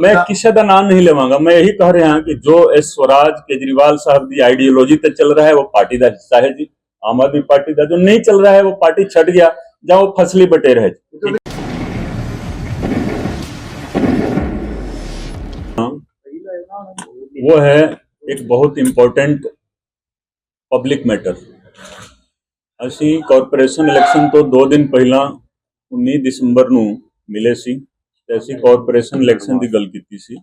ਮੈਂ ਕਿਸੇ ਦਾ ਨਾਮ ਨਹੀਂ ਲਵਾਂਗਾ। ਮੈਂ ਇਹੀ ਕਹ ਰਿਹਾ ਹਾਂ ਕਿ ਜੋ ਇਸ ਸਵਰਾਜ ਕੇਜਰੀਵਾਲ ਸਾਹਿਬ ਦੀ ਆਈਡੀਓਲੋਜੀ ਤੇ ਚੱਲ ਰਿਹਾ ਹੈ ਉਹ ਪਾਰਟੀ ਦਾ ਹਿੱਸਾ ਹੈ ਜੀ। ਆਮ ਆਦਮੀ ਪਾਰਟੀ ਦਾ ਜੋ ਨਹੀਂ ਚੱਲ ਰਿਹਾ ਹੈ ਉਹ ਪਾਰਟੀ ਛੱਡ ਗਿਆ ਜਾਂ ਉਹ ਫਸਲੀ ਬਟੇਰ ਹੈ ਜੀ। वो है एक बहुत इम्पोर्टेंट ਪਬਲਿਕ ਮੈਟਰ ਅਸੀਂ ਕਾਰਪੋਰੇਸ਼ਨ ਇਲੈਕਸ਼ਨ ਤੋਂ 2 ਦਿਨ ਪਹਿਲਾਂ 19 ਦਸੰਬਰ ਨੂੰ ਮਿਲੇ ਸੀ। ਤੇ ਅਸੀਂ ਕਾਰਪੋਰੇਸ਼ਨ ਇਲੈਕਸ਼ਨ ਦੀ ਗੱਲ ਕੀਤੀ ਸੀ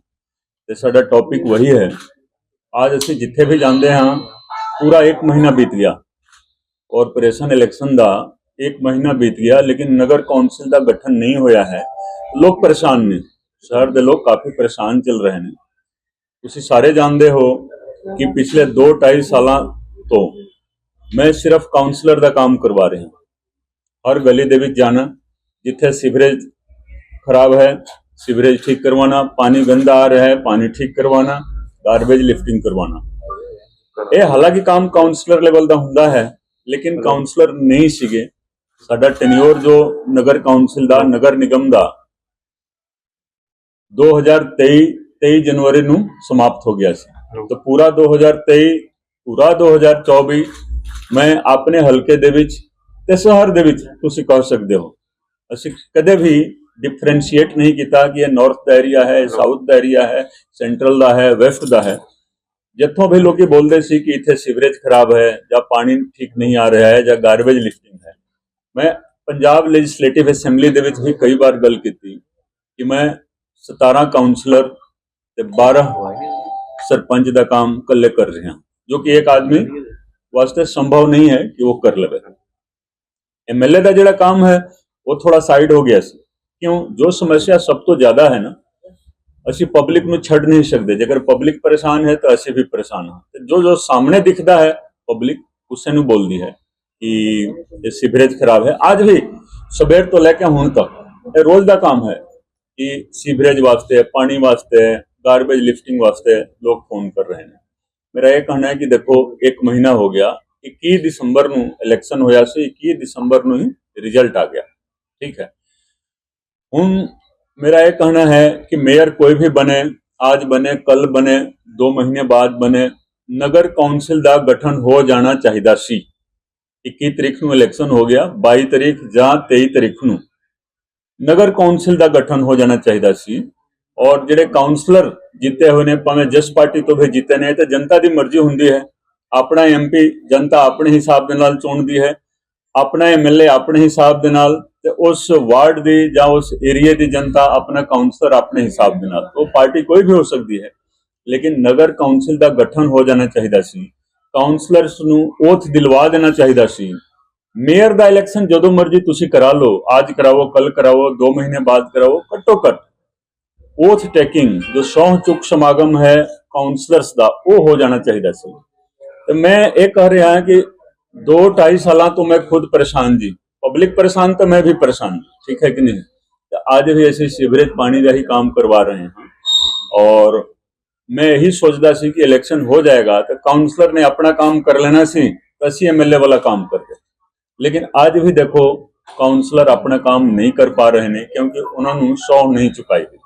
ਤੇ ਸਾਡਾ ਟੌਪਿਕ ਵਹੀ ਹੈ। ਅੱਜ ਅਸੀਂ ਜਿੱਥੇ ਵੀ ਜਾਂਦੇ ਹਾਂ, ਪੂਰਾ 1 ਮਹੀਨਾ ਬੀਤ ਗਿਆ। ਕਾਰਪੋਰੇਸ਼ਨ ਇਲੈਕਸ਼ਨ ਦਾ 1 ਮਹੀਨਾ ਬੀਤ ਗਿਆ, ਲੇਕਿਨ ਨਗਰ ਕੌਂਸਲ ਦਾ ਗਠਨ ਨਹੀਂ ਹੋਇਆ ਹੈ। ਲੋਕ ਪਰੇਸ਼ਾਨ ਨੇ। ਸ਼ਹਿਰ ਦੇ ਲੋਕ ਕਾਫੀ ਪਰੇਸ਼ਾਨ ਚੱਲ ਰਹੇ ਨੇ। ਤੁਸੀਂ ਸਾਰੇ ਜਾਣਦੇ ਹੋ ਕਿ ਪਿਛਲੇ 2-2.5 ਸਾਲਾਂ ਤੋਂ ਮੈਂ ਸਿਰਫ ਕਾਉਂਸਲਰ ਦਾ ਕੰਮ ਕਰਵਾ ਰਿਹਾ। ਹਰ ਗਲੀ ਦੇ ਵਿੱਚ ਜਾਣਾ, ਜਿੱਥੇ ਸੀਵਰੇਜ खराब है सीवरेज ठीक करवाना पानी गंदा आ रहा है पानी ठीक ਕਰਵਾਉਣਾ ਗਾਰਬੇਜ ਲਿਫਟਿੰਗ ਕਰਵਾਉਣਾ। ਇਹ ਹਾਲਾਂਕਿ ਕੰਮ ਕਾਉਂਸਲਰ ਲੈਵਲ ਦਾ ਹੁੰਦਾ ਹੈ, ਲੇਕਿਨ ਕਾਉਂਸਲਰ ਨਹੀਂ ਸੀਗੇ। ਸਾਡਾ ਟੈਨਿਓਰ ਜੋ ਨਗਰ ਕਾਉਂਸਲ ਦਾ, ਨਗਰ ਨਿਗਮ ਦਾ 2023 23 ਜਨਵਰੀ ਨੂੰ ਸਮਾਪਤ ਹੋ ਗਿਆ ਸੀ। ਤਾਂ ਪੂਰਾ 2023 ਪੂਰਾ 2024 ਮੈਂ ਆਪਣੇ ਹਲਕੇ ਦੇ ਵਿੱਚ ਤੇ ਸ਼ਹਿਰ ਦੇ ਵਿੱਚ ਤੁਸੀਂ ਕਰ ਸਕਦੇ ਹੋ। ਅਸੀਂ ਕਦੇ ਵੀ ਡਿਫਰੈਂਸ਼ੀਏਟ ਨਹੀਂ ਕੀਤਾ ਕਿ ਇਹ ਨਾਰਥ ਦਾ ਏਰੀਆ ਹੈ ਸਾਊਥ ਦਾ ਏਰੀਆ ਹੈ ਸੈਂਟਰਲ ਦਾ ਹੈ ਵੈਸਟ ਦਾ ਹੈ ਜਿੱਥੋਂ ਵੀ ਲੋਕੀ ਬੋਲਦੇ ਸੀ ਕਿ ਇੱਥੇ ਸੀਵਰੇਜ ਖਰਾਬ ਹੈ ਜਾਂ ਪਾਣੀ ਠੀਕ ਨਹੀਂ ਆ ਰਿਹਾ ਹੈ ਜਾਂ ਗਾਰਬੇਜ ਲਿਫਟਿੰਗ ਹੈ ਮੈਂ ਪੰਜਾਬ ਲੈਜਿਸਲੇਟਿਵ ਅਸੈਂਬਲੀ ਦੇ ਵਿੱਚ ਵੀ ਕਈ ਵਾਰ ਗੱਲ ਕੀਤੀ ਕਿ ਮੈਂ 17 ਕਾਉਂਸਲਰ ਤੇ 12 ਸਰਪੰਚ ਦਾ ਕੰਮ ਇਕੱਲੇ ਕਰ ਰਿਹਾ ਜੋ ਕਿ ਇੱਕ ਆਦਮੀ ਵਾਸਤੇ ਸੰਭਵ ਨਹੀਂ ਹੈ ਕਿ ਉਹ ਕਰ ਲਵੇ ਐਮਐਲਏ ਦਾ ਜਿਹੜਾ ਕੰਮ ਹੈ ਉਹ ਥੋੜਾ ਸਾਈਡ ਹੋ ਗਿਆ ਸੀ ਕਿਉਂ? ਜੋ ਸਮੱਸਿਆ ਸਭ ਤੋਂ ਜ਼ਿਆਦਾ ਹੈ ਨਾ, ਅਸੀਂ ਪਬਲਿਕ ਨੂੰ ਛੱਡ ਨਹੀਂ ਸਕਦੇ। ਜੇਕਰ ਪਬਲਿਕ ਪਰੇਸ਼ਾਨ ਹੈ ਤਾਂ ਅਸੀਂ ਵੀ ਪਰੇਸ਼ਾਨ ਹਾਂ। ਤੇ ਜੋ ਜੋ ਸਾਹਮਣੇ ਦਿਖਦਾ ਹੈ ਪਬਲਿਕ ਉਸੇ ਨੂੰ ਬੋਲਦੀ ਹੈ ਕਿ ਇਹ ਸੀਵਰੇਜ ਖਰਾਬ ਹੈ। ਅੱਜ ਵੀ ਸਵੇਰ ਤੋਂ ਲੈ ਕੇ ਹੁਣ ਤੱਕ ਇਹ ਰੋਜ਼ ਦਾ ਕੰਮ ਹੈ ਕਿ ਸੀਵਰੇਜ ਵਾਸਤੇ ਪਾਣੀ ਵਾਸਤੇ ਗਾਰਬੇਜ ਲਿਫਟਿੰਗ ਵਾਸਤੇ ਲੋਕ ਫੋਨ ਕਰ ਰਹੇ ਨੇ। ਮੇਰਾ ਇਹ ਕਹਿਣਾ ਹੈ ਕਿ ਦੇਖੋ 1 ਮਹੀਨਾ ਹੋ ਗਿਆ 21 ਦਸੰਬਰ ਨੂੰ ਇਲੈਕਸ਼ਨ ਹੋਇਆ ਸੀ 21 ਦਸੰਬਰ ਨੂੰ ਹੀ ਰਿਜ਼ਲਟ ਆ ਗਿਆ। ਠੀਕ ਹੈ। ਹੁਣ मेरा ये कहना है कि मेयर कोई भी बने आज बने कल बने दो महीने बाद बने ਨਗਰ ਕੌਂਸਲ ਦਾ ਗਠਨ ਹੋ ਜਾਣਾ ਚਾਹੀਦਾ ਸੀ 21 ਤਰੀਕ ਨੂੰ ਇਲੈਕਸ਼ਨ ਹੋ ਗਿਆ 22 ਤਰੀਕ ਜਾਂ 23 ਤਰੀਕ ਨੂੰ ਨਗਰ ਕੌਂਸਲ ਦਾ ਗਠਨ ਹੋ ਜਾਣਾ ਚਾਹੀਦਾ ਸੀ ਔਰ ਜਿਹੜੇ ਕਾਉਂਸਲਰ ਜਿੱਤੇ ਹੋਏ ਨੇ ਭਾਵੇਂ ਜਿਸ ਪਾਰਟੀ ਤੋਂ ਵੀ ਜਿੱਤੇ ਨੇ ਤੇ ਜਨਤਾ ਦੀ ਮਰਜ਼ੀ ਹੁੰਦੀ ਹੈ ਆਪਣਾ ਐਮਪੀ ਜਨਤਾ ਆਪਣੇ ਹਿਸਾਬ ਦੇ ਨਾਲ ਚੁਣਦੀ ਹੈ ਆਪਣਾ ਐਮਐਲਏ ਆਪਣੇ ਹਿਸਾਬ ਦੇ ਨਾਲ ਤੇ ਉਸ ਵਾਰਡ ਦੀ ਜਾਂ ਉਸ ਏਰੀਆ ਦੀ ਜਨਤਾ ਆਪਣਾ ਕਾਉਂਸਲਰ ਆਪਣੇ ਹਿਸਾਬ ਦੇ ਨਾਲ, ਉਹ ਪਾਰਟੀ ਕੋਈ ਵੀ ਹੋ ਸਕਦੀ ਹੈ, ਲੇਕਿਨ ਨਗਰ ਕੌਂਸਲ ਦਾ ਗਠਨ ਹੋ ਜਾਣਾ ਚਾਹੀਦਾ ਸੀ ਕਾਉਂਸਲਰਸ ਨੂੰ ਓਥ ਦਿਲਵਾ ਦੇਣਾ ਚਾਹੀਦਾ ਸੀ। ਮੇਅਰ ਦਾ ਇਲੈਕਸ਼ਨ ਜਦੋਂ ਮਰਜ਼ੀ ਤੁਸੀਂ ਕਰਾ ਲਓ, ਅੱਜ ਕਰਾਓ ਕੱਲ ਕਰਾਓ 2 ਮਹੀਨੇ ਬਾਅਦ ਕਰਾਓ, ਘੱਟੋ ਘੱਟ ਓਥ ਟੇਕਿੰਗ ਜੋ ਸੌਂ ਚੁੱਕ ਸਮਾਗਮ ਹੈ ਕਾਉਂਸਲਰਸ ਦਾ, ਉਹ ਹੋ ਜਾਣਾ ਚਾਹੀਦਾ ਸੀ। ਤੇ ਮੈਂ ਇਹ ਕਹਿ ਰਿਹਾ ਕਿ 2 2.5 ਸਾਲਾਂ ਤੋਂ ਮੈਂ ਖੁਦ ਪਰੇਸ਼ਾਨ ਜੀ। ਪਬਲਿਕ ਪਰੇਸ਼ਾਨ ਤਾਂ ਮੈਂ ਵੀ ਪਰੇਸ਼ਾਨ ਠੀਕ ਹੈ ਕਿ ਨਹੀਂ ਤੇ ਅੱਜ ਵੀ ਅਸੀਂ ਸੀਵਰੇਜ ਪਾਣੀ ਦਾ ਹੀ ਕੰਮ ਕਰਵਾ ਰਹੇ ਹਾਂ ਔਰ ਮੈਂ ਇਹੀ ਸੋਚਦਾ ਸੀ ਕਿ ਇਲੈਕਸ਼ਨ ਹੋ ਜਾਏਗਾ ਤਾਂ ਕਾਉਂਸਲਰ ਨੇ ਆਪਣਾ ਕੰਮ ਕਰ ਲੈਣਾ ਸੀ ਤਾਂ ਅਸੀਂ ਐਮਐਲਏ ਵਾਲਾ ਕੰਮ ਕਰਦੇ ਲੇਕਿਨ ਅੱਜ ਵੀ ਦੇਖੋ ਕਾਉਂਸਲਰ ਆਪਣਾ ਕੰਮ ਨਹੀਂ ਕਰ ਪਾ ਰਹੇ ਨੇ ਕਿਉਂਕਿ ਉਹਨਾਂ ਨੂੰ ਸੌ ਨਹੀਂ ਚੁਕਾਈ ਗਈ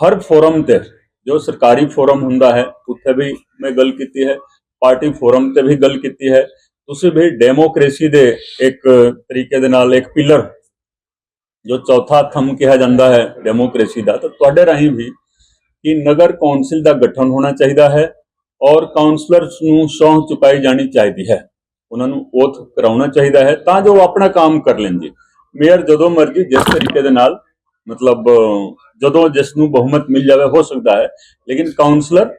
ਹਰ ਫੋਰਮ ਤੇ ਜੋ ਸਰਕਾਰੀ ਫੋਰਮ ਹੁੰਦਾ ਹੈ ਉੱਥੇ ਵੀ ਮੈਂ ਗੱਲ ਕੀਤੀ ਹੈ ਪਾਰਟੀ ਫੋਰਮ ਤੇ ਵੀ ਗੱਲ ਕੀਤੀ ਹੈ ਤੁਸੀਂ ਵੀ ਡੈਮੋਕ੍ਰੇਸੀ ਦੇ ਇੱਕ ਤਰੀਕੇ ਦੇ ਨਾਲ ਇੱਕ ਪਿਲਰ ਜੋ ਚੌਥਾ ਥੰਮ ਕਿਹਾ ਜਾਂਦਾ ਹੈ ਡੈਮੋਕ੍ਰੇਸੀ ਦਾ, ਤਾਂ ਤੁਹਾਡੇ ਰਾਹੀਂ ਵੀ ਕਿ ਨਗਰ ਕੌਂਸਲ ਦਾ ਗਠਨ ਹੋਣਾ ਚਾਹੀਦਾ ਹੈ ਔਰ ਕਾਉਂਸਲਰਸ ਨੂੰ ਸ਼ੌਂ ਚੁਕਾਈ ਜਾਣੀ ਚਾਹੀਦੀ ਹੈ। ਉਹਨਾਂ ਨੂੰ ਓਥ ਕਰਾਉਣਾ ਚਾਹੀਦਾ ਹੈ ਤਾਂ ਜੋ ਉਹ ਆਪਣਾ ਕੰਮ ਕਰ ਲੈਣਗੇ ਮੇਅਰ ਜਦੋਂ ਮਰਜ਼ੀ ਜਿਸ ਤਰੀਕੇ ਦੇ ਨਾਲ, ਮਤਲਬ ਜਦੋਂ ਜਿਸ ਨੂੰ ਬਹੁਮਤ ਮਿਲ ਜਾਵੇ ਹੋ ਸਕਦਾ ਹੈ, ਲੇਕਿਨ ਕਾਉਂਸਲਰ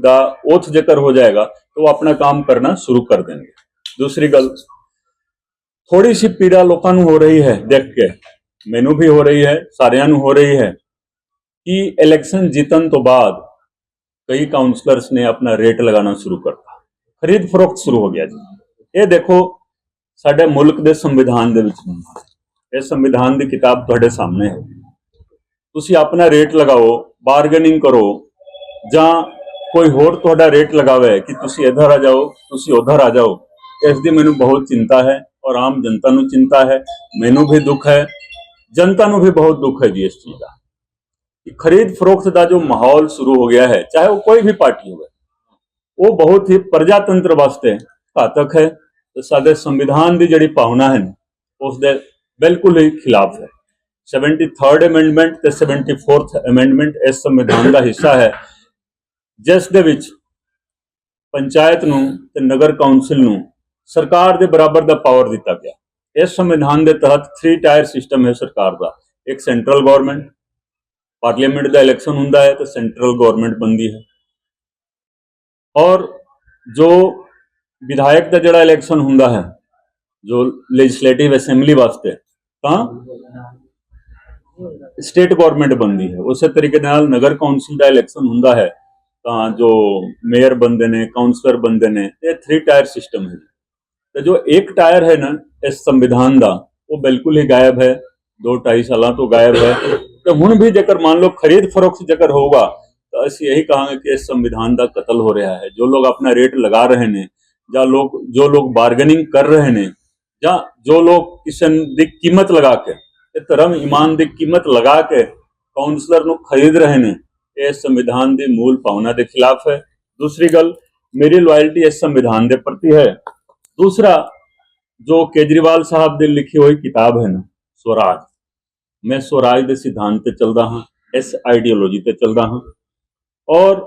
ਦਾ ਓਥ ਜੇਕਰ ਹੋ ਜਾਏਗਾ, ਤਾਂ ਉਹ ਆਪਣਾ ਕੰਮ ਕਰਨਾ ਸ਼ੁਰੂ ਕਰ ਦੇਣਗੇ। ਦੂਸਰੀ ਗੱਲ ਥੋੜੀ ਸੀ ਪੀੜਾ ਲੋਕਾਂ ਨੂੰ ਹੋ ਰਹੀ ਹੈ ਦੇਖ ਕੇ ਮੈਨੂੰ ਵੀ ਹੋ ਰਹੀ ਹੈ ਸਾਰਿਆਂ ਨੂੰ ਹੋ ਰਹੀ ਹੈ ਕਿ ਇਲੈਕਸ਼ਨ ਜਿੱਤਣ ਤੋਂ ਬਾਅਦ ਕਈ ਕਾਉਂਸਲਰਸ ਨੇ ਆਪਣਾ ਰੇਟ ਲਗਾਉਣਾ ਸ਼ੁਰੂ ਕਰਤਾ ਖਰੀਦ ਫਰੋਖਤ ਸ਼ੁਰੂ ਹੋ ਗਿਆ ਜੀ ਇਹ ਦੇਖੋ ਸਾਡੇ ਮੁਲਕ ਦੇ ਸੰਵਿਧਾਨ ਦੇ ਵਿੱਚ ਹੁੰਦਾ ਹੈ। ਇਹ ਸੰਵਿਧਾਨ ਦੀ ਕਿਤਾਬ ਤੁਹਾਡੇ ਸਾਹਮਣੇ ਹੈ ਤੁਸੀਂ ਆਪਣਾ ਰੇਟ ਲਗਾਓ ਬਾਰਗੇਨਿੰਗ ਕਰੋ ਜਾਂ ਕੋਈ ਹੋਰ ਤੁਹਾਡਾ ਰੇਟ ਲਗਾਵੇ ਕਿ ਤੁਸੀਂ ਇੱਧਰ ਆ ਜਾਓ ਤੁਸੀਂ ਉੱਧਰ ਆ ਜਾਓ ਇਸ ਦੀ ਮੈਨੂੰ ਬਹੁਤ ਚਿੰਤਾ ਹੈ ਔਰ ਆਮ ਜਨਤਾ ਨੂੰ ਚਿੰਤਾ ਹੈ ਮੈਨੂੰ ਵੀ ਦੁੱਖ ਹੈ ਜਨਤਾ ਨੂੰ ਵੀ ਬਹੁਤ ਦੁੱਖ ਹੈ ਜੀ ਇਸ ਚੀਜ਼ ਦਾ। ਕਿ ਖਰੀਦ ਫਰੋਖਤ ਦਾ ਜੋ ਮਾਹੌਲ ਸ਼ੁਰੂ ਹੋ ਗਿਆ ਹੈ ਚਾਹੇ ਉਹ ਕੋਈ ਵੀ ਪਾਰਟੀ ਹੋਵੇ ਉਹ ਬਹੁਤ ਹੀ ਪ੍ਰਜਾਤੰਤਰ ਵਾਸਤੇ ਘਾਤਕ ਹੈ ਤੇ ਸਾਡੇ ਸੰਵਿਧਾਨ ਦੀ ਜਿਹੜੀ ਭਾਵਨਾ ਹੈ ਨਾ, ਉਸ ਦੇ ਬਿਲਕੁਲ ਹੀ ਖਿਲਾਫ ਹੈ। 73rd ਅਮੈਂਡਮੈਂਟ ਤੇ 74th ਅਮੈਂਡਮੈਂਟ ਇਸ ਸੰਵਿਧਾਨ ਦਾ ਹਿੱਸਾ ਹੈ ਜਿਸ ਦੇ ਵਿੱਚ ਪੰਚਾਇਤ ਨੂੰ ਤੇ ਨਗਰ ਕੌਂਸਲ ਨੂੰ ਸਰਕਾਰ ਦੇ ਬਰਾਬਰ ਦਾ ਪਾਵਰ ਦਿੱਤਾ ਗਿਆ। ਇਸ ਸੰਵਿਧਾਨ ਦੇ ਤਹਿਤ 3 ਟਾਇਰ ਸਿਸਟਮ ਹੈ ਸਰਕਾਰ ਦਾ। ਇੱਕ ਸੈਂਟਰਲ ਗਵਰਨਮੈਂਟ ਪਾਰਲੀਮੈਂਟ ਦਾ ਇਲੈਕਸ਼ਨ ਹੁੰਦਾ ਹੈ ਤਾਂ ਸੈਂਟਰਲ ਗਵਰਨਮੈਂਟ ਬਣਦੀ ਹੈ। ਔਰ ਜੋ ਵਿਧਾਇਕ ਦਾ ਜਿਹੜਾ ਇਲੈਕਸ਼ਨ ਹੁੰਦਾ ਹੈ, ਜੋ ਲੈਜਿਸਲੇਟਿਵ ਅਸੈਂਬਲੀ ਵਾਸਤੇ, ਤਾਂ ਸਟੇਟ ਗਵਰਨਮੈਂਟ ਬਣਦੀ ਹੈ। ਉਸੇ ਤਰੀਕੇ ਨਾਲ ਨਗਰ ਕੌਂਸਲ ਦਾ ਇਲੈਕਸ਼ਨ ਹੁੰਦਾ ਹੈ, ਤਾਂ ਜੋ ਮੇਅਰ ਬੰਦੇ ਨੇ ਕਾਉਂਸਲਰ ਬੰਦੇ ਨੇ, ਇਹ 3 ਟਾਇਰ ਸਿਸਟਮ ਹੈ। ਤੇ ਜੋ ਇੱਕ ਟਾਇਰ ਹੈ ਨਾ, ਇਸ ਸੰਵਿਧਾਨ ਦਾ, ਉਹ ਬਿਲਕੁਲ ਹੀ ਗਾਇਬ ਹੈ 2.5 ਸਾਲਾਂ ਤੋਂ ਗਾਇਬ ਹੈ। ਤੇ ਹੁਣ ਵੀ ਜੇਕਰ ਮੰਨ ਲਓ ਖਰੀਦ ਫਰੋਖਤ ਜੇਕਰ ਹੋਊਗਾ, ਤਾਂ ਅਸੀਂ ਇਹੀ ਕਹਾਂਗੇ ਕਿ ਇਸ ਸੰਵਿਧਾਨ ਦਾ ਕਤਲ ਹੋ ਰਿਹਾ ਹੈ। ਜੋ ਲੋਕ ਆਪਣਾ ਰੇਟ ਲਗਾ ਰਹੇ ਨੇ, ਜਾਂ ਲੋਕ, ਜੋ ਲੋਕ ਬਾਰਗੇਨਿੰਗ ਕਰ ਰਹੇ ਨੇ, ਜਾਂ ਜੋ ਲੋਕ ਕਿਸੇ ਦੀ ਕੀਮਤ ਲਗਾ ਕੇ ਤੇ ਧਰਮ ਇਮਾਨ ਦੀ ਕੀਮਤ ਲਗਾ ਕੇ ਕਾਉਂਸਲਰ ਨੂੰ ਖਰੀਦ ਰਹੇ ਨੇ, ਇਹ ਸੰਵਿਧਾਨ ਦੀ ਮੂਲ ਭਾਵਨਾ ਦੇ ਖਿਲਾਫ ਹੈ। ਦੂਸਰੀ ਗੱਲ, ਮੇਰੀ ਲਾਇਲਟੀ ਇਸ ਸੰਵਿਧਾਨ ਦੇ ਪ੍ਰਤੀ ਹੈ। ਦੂਸਰਾ, ਜੋ ਕੇਜਰੀਵਾਲ ਸਾਹਿਬ ਦੀ ਲਿਖੀ ਹੋਈ ਕਿਤਾਬ ਹੈ ਨਾ, ਸਵਰਾਜ, ਮੈਂ ਸਵਰਾਜ ਦੇ ਸਿਧਾਂਤ ਤੇ ਚੱਲਦਾ ਹਾਂ, ਇਸ ਆਈਡੀਓਲੋਜੀ ਤੇ ਚੱਲਦਾ ਹਾਂ ਔਰ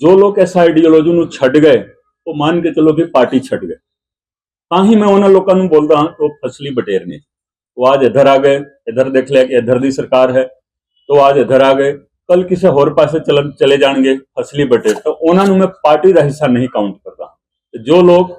ਜੋ ਲੋਕ ਇਸ ਆਈਡੀਓਲੋਜੀ ਨੂੰ ਛੱਡ ਗਏ, ਉਹ ਮੰਨ ਕੇ ਚਲੋ ਕਿ ਪਾਰਟੀ ਛੱਡ ਗਏ। ਤਾਂ ਹੀ ਮੈਂ ਉਹਨਾਂ ਲੋਕਾਂ ਨੂੰ ਬੋਲਦਾ ਹਾਂ ਕਿ ਉਹ ਫਸਲੀ ਬਟੇਰ ਨੇ। ਉਹ ਅੱਜ ਇੱਧਰ ਆ ਗਏ, ਇੱਧਰ ਦੇਖ ਲਿਆ ਕਿ ਇੱਧਰ ਦੀ ਸਰਕਾਰ ਹੈ, ਤੋ ਅੱਜ ਇੱਧਰ ਆ ਗਏ ਕੱਲ ਕਿਸੇ ਹੋਰ ਪਾਸੇ ਚਲ ਚਲੇ ਜਾਣਗੇ ਫਸਲੀ ਬਟੇਰ। ਤਾਂ ਉਹਨਾਂ ਨੂੰ ਮੈਂ ਪਾਰਟੀ ਦਾ ਹਿੱਸਾ ਨਹੀਂ ਕਾਊਂਟ ਕਰਦਾ। ਤੇ ਜੋ ਲੋਕ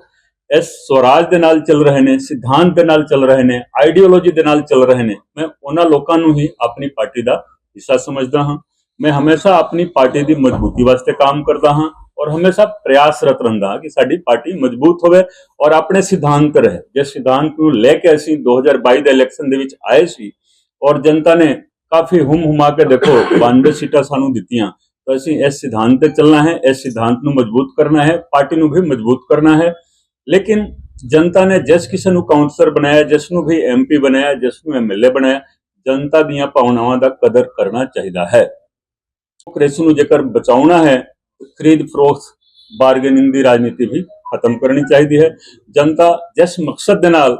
ਇਸ ਸਵਰਾਜ ਦੇ ਨਾਲ ਚੱਲ ਰਹੇ ਨੇ, ਸਿਧਾਂਤ ਦੇ ਨਾਲ ਚੱਲ ਰਹੇ ਨੇ ਆਈਡੀਓਲੋਜੀ ਦੇ ਨਾਲ ਚੱਲ ਰਹੇ ਨੇ, ਮੈਂ ਉਹਨਾਂ ਲੋਕਾਂ ਨੂੰ ਹੀ ਆਪਣੀ ਪਾਰਟੀ ਦਾ ਹਿੱਸਾ ਸਮਝਦਾ ਹਾਂ। ਮੈਂ ਹਮੇਸ਼ਾ ਆਪਣੀ ਪਾਰਟੀ ਦੀ ਮਜ਼ਬੂਤੀ ਵਾਸਤੇ ਕੰਮ ਕਰਦਾ ਹਾਂ ਔਰ ਹਮੇਸ਼ਾ ਪ੍ਰਯਾਸਰਤ ਰਹਿੰਦਾ ਹਾਂ ਕਿ ਸਾਡੀ ਪਾਰਟੀ ਮਜ਼ਬੂਤ ਹੋਵੇ ਔਰ ਆਪਣੇ ਸਿਧਾਂਤ ਰਹੇ। ਜਿਸ ਸਿਧਾਂਤ ਨੂੰ ਲੈ ਕੇ ਅਸੀਂ 2022 ਦੇ ਇਲੈਕਸ਼ਨ ਦੇ ਵਿੱਚ ਆਏ ਸੀ ਔਰ ਜਨਤਾ ਨੇ ਕਾਫੀ ਹੁਮ ਹੁਮਾ ਕੇ ਦੇਖੋ 92 ਸੀਟਾਂ ਸਾਨੂੰ ਦਿੱਤੀਆਂ। ਤਾਂ ਅਸੀਂ ਇਸ ਸਿਧਾਂਤ ਤੇ ਚੱਲਣਾ ਹੈ, ਇਸ ਸਿਧਾਂਤ ਨੂੰ ਮਜ਼ਬੂਤ ਕਰਨਾ ਹੈ, ਪਾਰਟੀ ਨੂੰ ਵੀ ਮਜ਼ਬੂਤ ਕਰਨਾ ਹੈ। ਲੇਕਿਨ ਜਨਤਾ ਨੇ ਜਿਸ ਕਿਸੇ ਨੂੰ ਕਾਉਂਸਲਰ ਬਣਾਇਆ, ਜਿਸ ਨੂੰ ਵੀ ਐਮਪੀ ਬਣਾਇਆ, ਜਿਸ ਨੂੰ ਐਮਐਲਏ ਬਣਾਇਆ, ਜਨਤਾ ਦੀਆਂ ਭਾਵਨਾਵਾਂ ਦਾ ਕਦਰ ਕਰਨਾ ਚਾਹੀਦਾ ਹੈ। ਕਾਂਗਰਸ ਨੂੰ ਜੇਕਰ ਬਚਾਉਣਾ ਹੈ, ਖਰੀਦ ਫਰੋਖਤ ਬਾਰਗੇਨਿੰਗ ਦੀ ਰਾਜਨੀਤੀ ਵੀ ਖਤਮ ਕਰਨੀ ਚਾਹੀਦੀ ਹੈ। ਜਨਤਾ ਜਿਸ ਮਕਸਦ ਦੇ ਨਾਲ